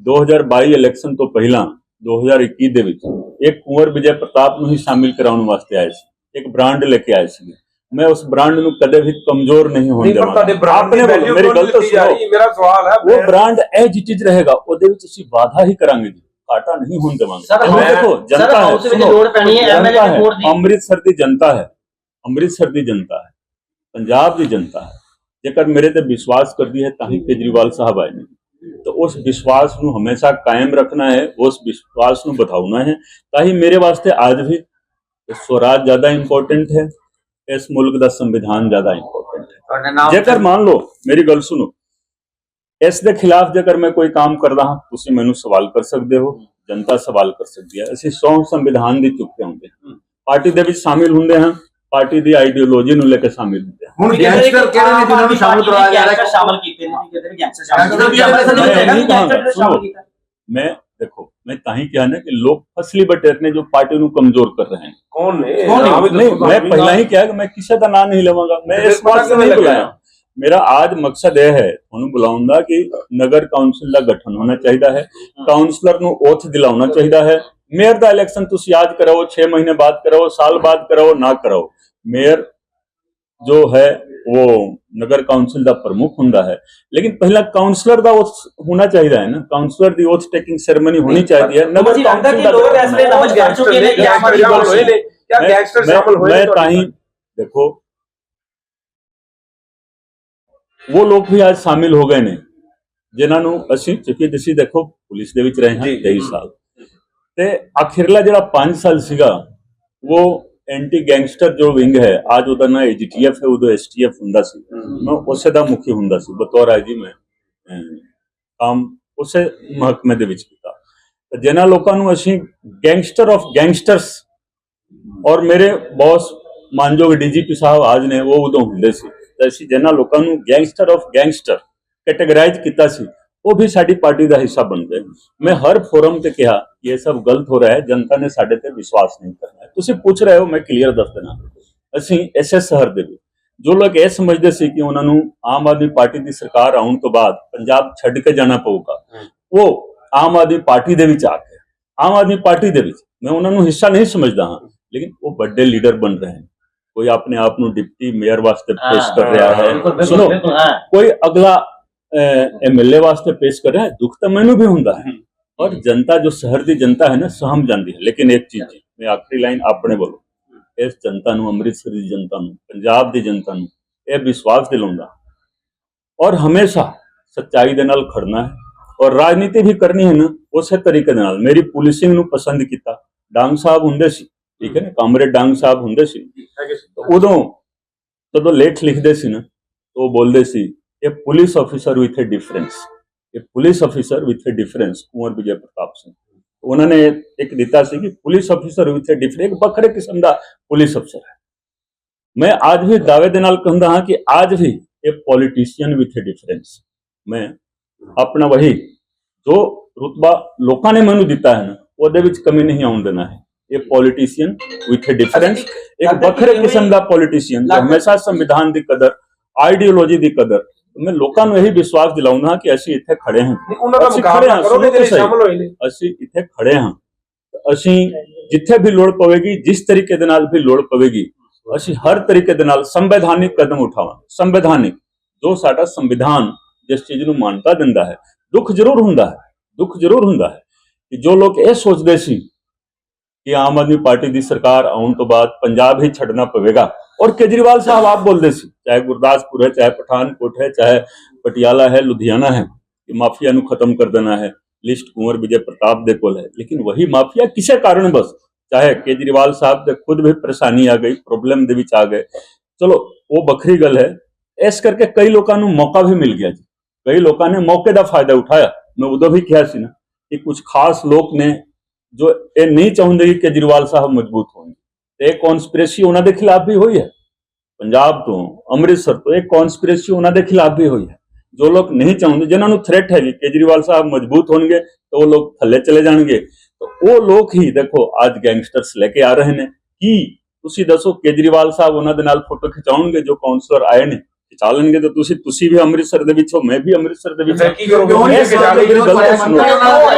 2022 ਇਲੈਕਸ਼ਨ ਤੋਂ ਪਹਿਲਾਂ 2021 ਦੇ ਵਿੱਚ, ਇੱਕ ਕੁੰਵਰ ਵਿਜੇ ਪ੍ਰਤਾਪ ਨੂੰ ਹੀ ਸ਼ਾਮਿਲ ਕਰਾਉਣ ਵਾਸਤੇ ਆਏ ਸੀ, ਇੱਕ ਬ੍ਰਾਂਡ ਲੈ ਕੇ ਆਏ ਸੀ ਮੈਂ ਉਸ ਬ੍ਰਾਂਡ ਨੂੰ ਕਦੇ ਵੀ ਕਮਜ਼ੋਰ ਨਹੀਂ ਹੋਣ ਨਹੀਂ ਪਰ ਦੇਵਾਂਗਾ ਤੁਹਾਡੇ ਬ੍ਰਾਂਡ ਆਪਣੇ ਦੀ ਵੱਲੋਂ value ਮੇਰੀ ਕਿਉਂ ਗੱਲ ਨਹੀਂ ਤਾਂ ਦਿੱਤੀ ਜਾ ਸੁਣੋ ਰਹੀ ਮੇਰਾ ਸਵਾਲ ਹੈ ਉਹ ਬ੍ਰਾਂਡ ਇਹ ਜੀ ਚੀਜ਼ ਰਹੇਗਾ ਉਹਦੇ ਵਿੱਚ ਅਸੀਂ ਵਾਧਾ ਹੀ ਕਰਾਂਗੇ ਜੀ ਘਾਟਾ ਨਹੀਂ ਹੋਣ ਦੇਵਾਂਗੇ ਸਰ, ਹੁਣ ਮੈਂ- ਦੇਖੋ ਸਰ ਜਨਤਾ ਹੈ ਹਾਊਸ ਵਿੱਚ ਸੁਣੋ, ਲੋੜ ਪੈਣੀ ਹੈ ਜਨਤਾ ਐਮਐਲਏ ਹੈ, ਦੀ ਵੋਟ ਦੀ ਅੰਮ੍ਰਿਤਸਰ ਦੀ ਜਨਤਾ ਹੈ ਅੰਮ੍ਰਿਤਸਰ ਦੀ ਜਨਤਾ ਹੈ ਪੰਜਾਬ ਦੀ ਜਨਤਾ ਹੈ ਜੇਕਰ ਮੇਰੇ ਤੇ ਵਿਸ਼ਵਾਸ ਕਰਦੀ ਹੈ ਤਾਂ ਹੀ ਕੇਜਰੀਵਾਲ ਸਾਹਿਬ ਆਏ ਨੇ तो उस विश्वास ਨੂੰ ਹਮੇਸ਼ਾ ਕਾਇਮ ਰੱਖਣਾ ਹੈ ਉਸ ਵਿਸ਼ਵਾਸ ਨੂੰ ਵਧਾਉਣਾ ਹੈ ਤਾਂ ਹੀ ਮੇਰੇ ਵਾਸਤੇ ਅੱਜ ਵੀ ਸਵਰਾਜ ਜ਼ਿਆਦਾ ਇੰਪੋਰਟੈਂਟ ਹੈ ਇਸ ਮੁਲਕ ਦਾ ਸੰਵਿਧਾਨ ਜ਼ਿਆਦਾ ਇੰਪੋਰਟੈਂਟ ਹੈ। ਜੇਕਰ ਮੰਨ ਲਓ ਮੇਰੀ ਗੱਲ ਸੁਣੋ ਇਸ ਦੇ ਖਿਲਾਫ ਜੇਕਰ ਮੈਂ ਕੋਈ ਕੰਮ ਕਰਦਾ ਹਾਂ ਤੁਸੀਂ ਮੈਨੂੰ ਸਵਾਲ ਕਰ ਸਕਦੇ ਹੋ ਜਨਤਾ ਸਵਾਲ ਕਰ ਸਕਦੀ ਹੈ। ਅਸੀਂ ਸੌ ਸੰਵਿਧਾਨ ਦੀ ਚੁੱਕੇ ਹੁੰਦੇ ਹਾਂ। ਪਾਰਟੀ ਦੇ ਵਿੱਚ ਸ਼ਾਮਿਲ ਹੁੰਦੇ ਹਾਂ ਪਾਰਟੀ ਦੀ ਆਈਡੀਓਲੋਜੀ ਨੂੰ ਲੈ ਕੇ ਸ਼ਾਮਿਲ ਹੁੰਦੇ ਹਾਂ। ਹੁਣ ਗੈਂਗਸਟਰ ਕਿਹੜੇ ਨੇ ਜਿਨ੍ਹਾਂ ਨੂੰ ਸ਼ਾਮਲ ਕਰਵਾਇਆ ਜਾ ਰਿਹਾ? ਸ਼ਾਮਲ ਕੀਤੇ ਨੇ ਕਿਤੇ ਵੀ ਗੈਂਗਸਟਰ ਸ਼ਾਮਲ ਕੀਤੇ। ਅੰਮ੍ਰਿਤਸਰ ਦੇ ਵਿੱਚ ਮੈਂ ਤਾਂ ਹੀ ਕਿਹਾ ਨਾ ਕਿ ਲੋਕ ਫਸਲੀ ਬਟੇਰ ਨੇ ਜੋ ਪਾਰਟੀ ਨੂੰ ਕਮਜ਼ੋਰ ਕਰ ਰਹੇ ਹਨ ਕੌਣ ਨੇ? ਨਹੀਂ ਮੈਂ ਪਹਿਲਾਂ ਹੀ ਕਿਹਾ ਕਿ ਮੈਂ ਕਿਸੇ ਦਾ ਨਾਮ ਨਹੀਂ ਲਵਾਂਗਾ। ਮੈਂ ਇਸ ਵਾਸਤੇ ਨਹੀਂ ਬੁਲਾਇਆ। ਮੇਰਾ ਅੱਜ ਮਕਸਦ ਇਹ ਹੈ ਉਹਨੂੰ ਬੁਲਾਉਣ ਦਾ ਕਿ ਨਗਰ ਕੌਂਸਲ ਦਾ ਗਠਨ ਹੋਣਾ ਚਾਹੀਦਾ ਹੈ ਕਾਉਂਸਲਰ ਨੂੰ ਓਥ ਦਿਲਾਉਣਾ ਚਾਹੀਦਾ ਹੈ। ਮੇਅਰ ਦਾ ਇਲੈਕਸ਼ਨ ਤੁਸੀਂ ਅੱਜ ਕਰਾਓ 6 ਮਹੀਨੇ ਬਾਅਦ ਕਰਾਓ ਸਾਲ ਬਾਅਦ ਕਰਾਓ ਨਾ ਕਰਾਓ। ਮੇਅਰ ਜੋ ਹੈ ਉਹ ਨਗਰ ਕਾਉਂਸਲ ਦਾ ਪ੍ਰਮੁੱਖ ਹੁੰਦਾ ਹੈ। ਲੇਕਿਨ ਪਹਿਲਾਂ ਕਾਉਂਸਲਰ ਦਾ ਉਹ ਹੋਣਾ ਚਾਹੀਦਾ ਹੈ ਨਾ। ਕਾਉਂਸਲਰ ਦੀ ਓਥ ਟੇਕਿੰਗ ਸੈਰੇਮਨੀ ਹੋਣੀ ਚਾਹੀਦੀ ਹੈ। ਨਗਰ ਕਾਉਂਸਲ ਦਾ ਲੋਕ ਐਸਲੇ ਨਮਜ ਕਰ ਚੁੱਕੇ ਨੇ ਜਾਂ ਗੈਂਗਸਟਰ ਸ਼ਾਮਲ ਹੋਏ ਨੇ ਮੈਂ ਤਾਂ ਹੀ ਦੇਖੋ ਉਹ ਲੋਕ ਵੀ ਅੱਜ ਸ਼ਾਮਿਲ ਹੋ ਗਏ ਨੇ ਜਿਨ੍ਹਾਂ ਨੂੰ ਅਸੀਂ ਚੁੱਕੀ ਤੁਸੀਂ ਦੇਖੋ ਪੁਲਿਸ ਦੇ ਵਿੱਚ ਰਹੇ ਹਾਂ 23 ਸਾਲ। ਤੇ ਆਖਿਰਲਾ ਜਿਹੜਾ 5 ਸਾਲ ਸੀਗਾ ਉਹ ਐਂਟੀ ਗੈਂਗਸਟਰ ਜੋ ਵਿੰਗ ਹੈ ਅੱਜ ਉਹਦਾ ਨਾਂ ਏਜੀਟੀਐਫ ਹੈ ਉਦੋਂ ਐਸਟੀਐਫ ਹੁੰਦਾ ਸੀ। ਮੈਂ ਉਸੇ ਦਾ ਮੁਖੀ ਹੁੰਦਾ ਸੀ ਬਤੌਰ ਆਈ ਜੀ ਮੈਂ। ਕੰਮ ਉਸੇ ਮਹਕਮੇ ਦੇ ਵਿੱਚ ਕੀਤਾ। ਤੇ ਜਿਨ੍ਹਾਂ ਲੋਕਾਂ ਨੂੰ ਅਸੀਂ ਗੈਂਗਸਟਰ ਆਫ ਗੈਂਗਸਟਰਸ ਔਰ ਮੇਰੇ ਬੌਸ ਮਾਨਯੋਗ ਡੀਜੀਪੀ ਸਾਹਿਬ ਅੱਜ ਨੇ ਉਹ ਉਦੋਂ ਹੁੰਦੇ ਸੀ। ਤਾਂ ਅਸੀਂ ਜਿਨ੍ਹਾਂ ਲੋਕਾਂ ਨੂੰ ਗੈਂਗਸਟਰ ਆਫ ਗੈਂਗਸਟਰ ਕੈਟੇਗਰਾਈਜ਼ ਕੀਤਾ ਸੀ ਉਹ ਵੀ ਸਾਡੀ ਪਾਰਟੀ ਦਾ ਹਿੱਸਾ ਬਣ ਗਏ। ਮੈਂ ਹਰ ਫੋਰਮ ਤੇ ਕਿਹਾ ਇਹ ਸਭ ਗਲਤ ਹੋ ਰਿਹਾ ਹੈ ਜਨਤਾ ਨੇ ਸਾਡੇ ਤੇ ਵਿਸ਼ਵਾਸ ਨਹੀਂ ਕਰਨਾ ਹੈ। ਤੁਸੀਂ ਪੁੱਛ ਰਹੇ ਹੋ ਮੈਂ ਕਲੀਅਰ ਦੱਸ ਦੇਣਾ ਅਸੀਂ ਐਸੇ ਸ਼ਹਿਰ ਦੇ ਵਿੱਚ ਜੋ ਲੋਕ ਇਹ ਸਮਝਦੇ ਸੀ ਕਿ ਉਹਨਾਂ ਨੂੰ ਆਮ ਆਦਮੀ ਪਾਰਟੀ ਦੀ ਸਰਕਾਰ ਆਉਣ ਤੋਂ ਬਾਅਦ ਪੰਜਾਬ ਛੱਡ ਕੇ ਜਾਣਾ ਪਊਗਾ ਉਹ ਆਮ ਆਦਮੀ ਪਾਰਟੀ ਦੇ ਵਿੱਚ ਆ ਕੇ ਆਮ ਆਦਮੀ ਪਾਰਟੀ ਦੇ ਵਿੱਚ ਮੈਂ ਉਹਨਾਂ ਨੂੰ ਹਿੱਸਾ ਨਹੀਂ ਸਮਝਦਾ ਹਾਂ ਲੇਕਿਨ ਉਹ ਵੱਡੇ ਲੀਡਰ ਬਣ ਰਹੇ ਹਨ। ਕੋਈ ਆਪਣੇ ਆਪ ਨੂੰ ਡਿਪਟੀ ਮੇਅਰ ਵਾਸਤੇ ਪੇਸ਼ ਕਰ ਰਿਹਾ ਹੈ। ਸੁਣੋ ਕੋਈ ਅਗਲਾ ਐਮਐਲਏ ਵਾਸਤੇ ਪੇਸ਼ ਕਰ ਰਿਹਾ ਹੈ। ਦੁੱਖ ਤਾਂ ਮੈਨੂੰ ਵੀ ਹੁੰਦਾ ਹੈ ਔਰ ਜਨਤਾ ਜੋ ਸ਼ਹਿਰ ਦੀ ਜਨਤਾ ਹੈ ਨਾ ਸਹਮ ਜਾਂਦੀ ਹੈ। ਲੇਕਿਨ ਇੱਕ ਚੀਜ਼ ਮੈਂ ਆਖਰੀ ਲਾਈਨ ਆਪਣੇ ਵੱਲੋਂ। ਇਸ ਜਨਤਾ ਨੂੰ ਅੰਮ੍ਰਿਤਸਰ ਦੀ ਜਨਤਾ ਨੂੰ ਪੰਜਾਬ ਦੀ ਜਨਤਾ ਨੂੰ ਇਹ ਵਿਸ਼ਵਾਸ ਦਿਲਾਉਂਦਾ ਔਰ ਹਮੇਸ਼ਾ ਸੱਚਾਈ ਦੇ ਨਾਲ ਖੜਨਾ ਹੈ ਔਰ ਰਾਜਨੀਤੀ ਵੀ ਕਰਨੀ ਹੈ ਨਾ ਉਸੇ ਤਰੀਕੇ ਦੇ ਨਾਲ। ਮੇਰੀ ਪੁਲਿਸਿੰਗ ਨੂੰ ਪਸੰਦ ਕੀਤਾ। ਡਾਂਗ ਸਾਹਿਬ ਹੁੰਦੇ ਸੀ ਠੀਕ ਹੈ ਨਾ? ਕਾਮਰੇਡ ਡਾਂਗ ਸਾਹਿਬ ਹੁੰਦੇ ਸੀ। ਉਦੋਂ ਜਦੋਂ ਲੇਖ ਲਿਖਦੇ ਸੀ ਨਾ ਉਹ ਬੋਲਦੇ ਸੀ ਇਹ police officer with a difference ਇਹ police officer with a difference Kunwar Vijay Pratap Singh ਉਹਨਾਂ ਨੇ ਇੱਕ ਦਿੱਤਾ ਸੀ ਕਿ police officer with a difference ਇੱਕ ਵੱਖਰੇ ਕਿਸਮ ਦਾ ਪੁਲਿਸ ਅਫਸਰ ਹੈ ਮੈਂ ਅੱਜ ਵੀ ਦਾਅਵੇ ਦੇ ਨਾਲ ਕਹਿੰਦਾ ਹਾਂ ਕਿ ਅੱਜ ਵੀ ਇਹ ਪੋਲੀਟੀਸ਼ੀਅਨ ਵਿਥ ਅ ਡਿਫਰੈਂਸ ਮੈਂ ਆਪਣਾ ਵਹੀ ਜੋ ਰੁਤਬਾ ਲੋਕਾਂ ਨੇ ਮੈਨੂੰ ਦਿੱਤਾ ਹੈ ਨਾ ਉਹਦੇ ਵਿੱਚ ਕਮੀ ਨਹੀਂ ਆਉਣ ਦੇਣਾ ਹੈ ਇਹ ਪੋਲੀਟੀਸ਼ੀਅਨ ਵਿਥ ਅ ਡਿਫਰੈਂਸ ਇੱਕ ਵੱਖਰੇ ਕਿਸਮ ਦਾ ਪੋਲੀਟੀਸ਼ੀਅਨ ਹਮੇਸ਼ਾ ਸੰਵਿਧਾਨ ਦੀ ਕਦਰ ਆਈਡੀਓਲੋਜੀ ਦੀ ਕਦਰ ਮੈਂ ਲੋਕਾਂ ਨੂੰ ਇਹੀ ਵਿਸ਼ਵਾਸ ਦਿਲਾਉਣਾ ਕਿ ਅਸੀਂ ਇੱਥੇ ਖੜੇ ਹਾਂ। ਉਹਨਾਂ ਦਾ ਮੁਕਾਬਲਾ ਕਰੋਗੇ ਜਿਹੜੇ। ਸ਼ਾਮਲ ਹੋਏ ਨੇ। ਅਸੀਂ ਇੱਥੇ ਖੜੇ ਹਾਂ। ਅਸੀਂ ਜਿੱਥੇ ਵੀ ਲੋੜ ਪਵੇਗੀ ਜਿਸ ਤਰੀਕੇ ਦੇ ਨਾਲ ਵੀ ਲੋੜ ਪਵੇਗੀ ਅਸੀਂ ਹਰ ਤਰੀਕੇ ਦੇ ਨਾਲ ਸੰਵਿਧਾਨਿਕ ਕਦਮ ਉਠਾਵਾਂਗੇ। ਸੰਵਿਧਾਨਿਕ ਜੋ ਸਾਡਾ ਸੰਵਿਧਾਨ ਜਿਸ ਚੀਜ਼ ਨੂੰ ਮਾਨਤਾ ਦਿੰਦਾ ਹੈ ਦੁੱਖ ਜ਼ਰੂਰ ਹੁੰਦਾ ਹੈ ਦੁੱਖ ਜ਼ਰੂਰ ਹੁੰਦਾ ਹੈ ਕਿ ਜੋ ਲੋਕ ਇਹ ਸੋਚਦੇ ਸੀ ਕਿ ਆਮ ਆਦਮੀ ਪਾਰਟੀ ਦੀ ਸਰਕਾਰ ਆਉਣ ਤੋਂ ਬਾਅਦ ਪੰਜਾਬ ਹੀ ਛੱਡਣਾ ਪਵੇਗਾ। ਔਰ ਕੇਜਰੀਵਾਲ ਸਾਹਿਬ ਆਪ ਬੋਲਦੇ ਸੀ, ਚਾਹੇ ਗੁਰਦਾਸਪੁਰ ਹੈ, ਚਾਹੇ ਪਠਾਨਕੋਟ ਹੈ, ਚਾਹੇ ਪਟਿਆਲਾ ਹੈ, ਲੁਧਿਆਣਾ ਹੈ, ਕਿ ਮਾਫੀਆ ਨੂੰ ਖਤਮ ਕਰ ਦੇਣਾ ਹੈ। ਲਿਸਟ ਕੁੰਵਰ ਵਿਜੇ ਪ੍ਰਤਾਪ ਦੇ ਕੋਲ ਹੈ। ਲੇਕਿਨ ਵਹੀ ਮਾਫੀਆ ਕਿਸੇ ਕਾਰਨ ਬਸ, ਚਾਹੇ ਕੇਜਰੀਵਾਲ ਸਾਹਿਬ ਦੇ ਖੁਦ ਵੀ ਪਰੇਸ਼ਾਨੀ ਆ ਗਈ ਪ੍ਰੋਬਲਮ ਦੇ ਵਿੱਚ ਆ ਗਏ। ਚਲੋ, ਉਹ ਵੱਖਰੀ ਗੱਲ ਹੈ। ਇਸ ਕਰਕੇ ਕਈ ਲੋਕਾਂ ਨੂੰ ਮੌਕਾ ਵੀ ਮਿਲ ਗਿਆ ਜੀ। ਕਈ ਲੋਕਾਂ ਨੇ ਮੌਕੇ ਦਾ ਫਾਇਦਾ ਉਠਾਇਆ। ਮੈਂ ਉਦੋਂ ਵੀ ਕਿਹਾ ਸੀ ਨਾ ਕਿ ਕੁਝ ਖਾਸ ਲੋਕ ਨੇ ਜੋ ਇਹ ਨਹੀਂ ਚਾਹੁੰਦੇ ਕਿ ਕੇਜਰੀਵਾਲ ਸਾਹਿਬ ਮਜ਼ਬੂਤ ਹੋਣ। ਤੇ ਇਹ ਕਨਸਪੀਰੇਸੀ ਉਹਨਾਂ ਦੇ ਖਿਲਾਫ ਵੀ ਹੋਈ ਹੈ। ਪੰਜਾਬ ਤੋਂ ਅੰਮ੍ਰਿਤਸਰ ਤੋਂ ਇਹ ਕਨਸਪੀਰੇਸੀ ਉਹਨਾਂ ਦੇ ਖਿਲਾਫ ਵੀ ਹੋਈ ਹੈ। ਜੋ ਲੋਕ ਨਹੀਂ ਚਾਹੁੰਦੇ ਜਿਨ੍ਹਾਂ ਨੂੰ ਥ੍ਰੈਟ ਹੈ ਜੀ ਕੇਜਰੀਵਾਲ ਸਾਹਿਬ ਮਜ਼ਬੂਤ ਹੋਣਗੇ ਤਾਂ ਉਹ ਲੋਕ ਥੱਲੇ ਚਲੇ ਜਾਣਗੇ। ਤਾਂ ਉਹ ਲੋਕ ਹੀ ਦੇਖੋ ਅੱਜ ਗੈਂਗਸਟਰਸ ਲੈ ਕੇ ਆ ਰਹੇ ਨੇ। ਕੀ ਤੁਸੀਂ ਦੱਸੋ ਕੇਜਰੀਵਾਲ ਸਾਹਿਬ ਉਹਨਾਂ ਦੇ ਨਾਲ ਫੋਟੋ ਖਿਚਾਉਣਗੇ ਜੋ ਕਾਉਂਸਲਰ ਆਏ ਨੇ? ਖਿਚਾ ਲੈਣਗੇ ਤਾਂ ਤੁਸੀਂ ਤੁਸੀਂ ਵੀ ਅੰਮ੍ਰਿਤਸਰ ਦੇ ਵਿੱਚ ਹੋ ਮੈਂ ਵੀ ਅੰਮ੍ਰਿਤਸਰ ਦੇ ਵਿੱਚ। ਹਾਂ। ਕੀ ਕਰੋਗੇ?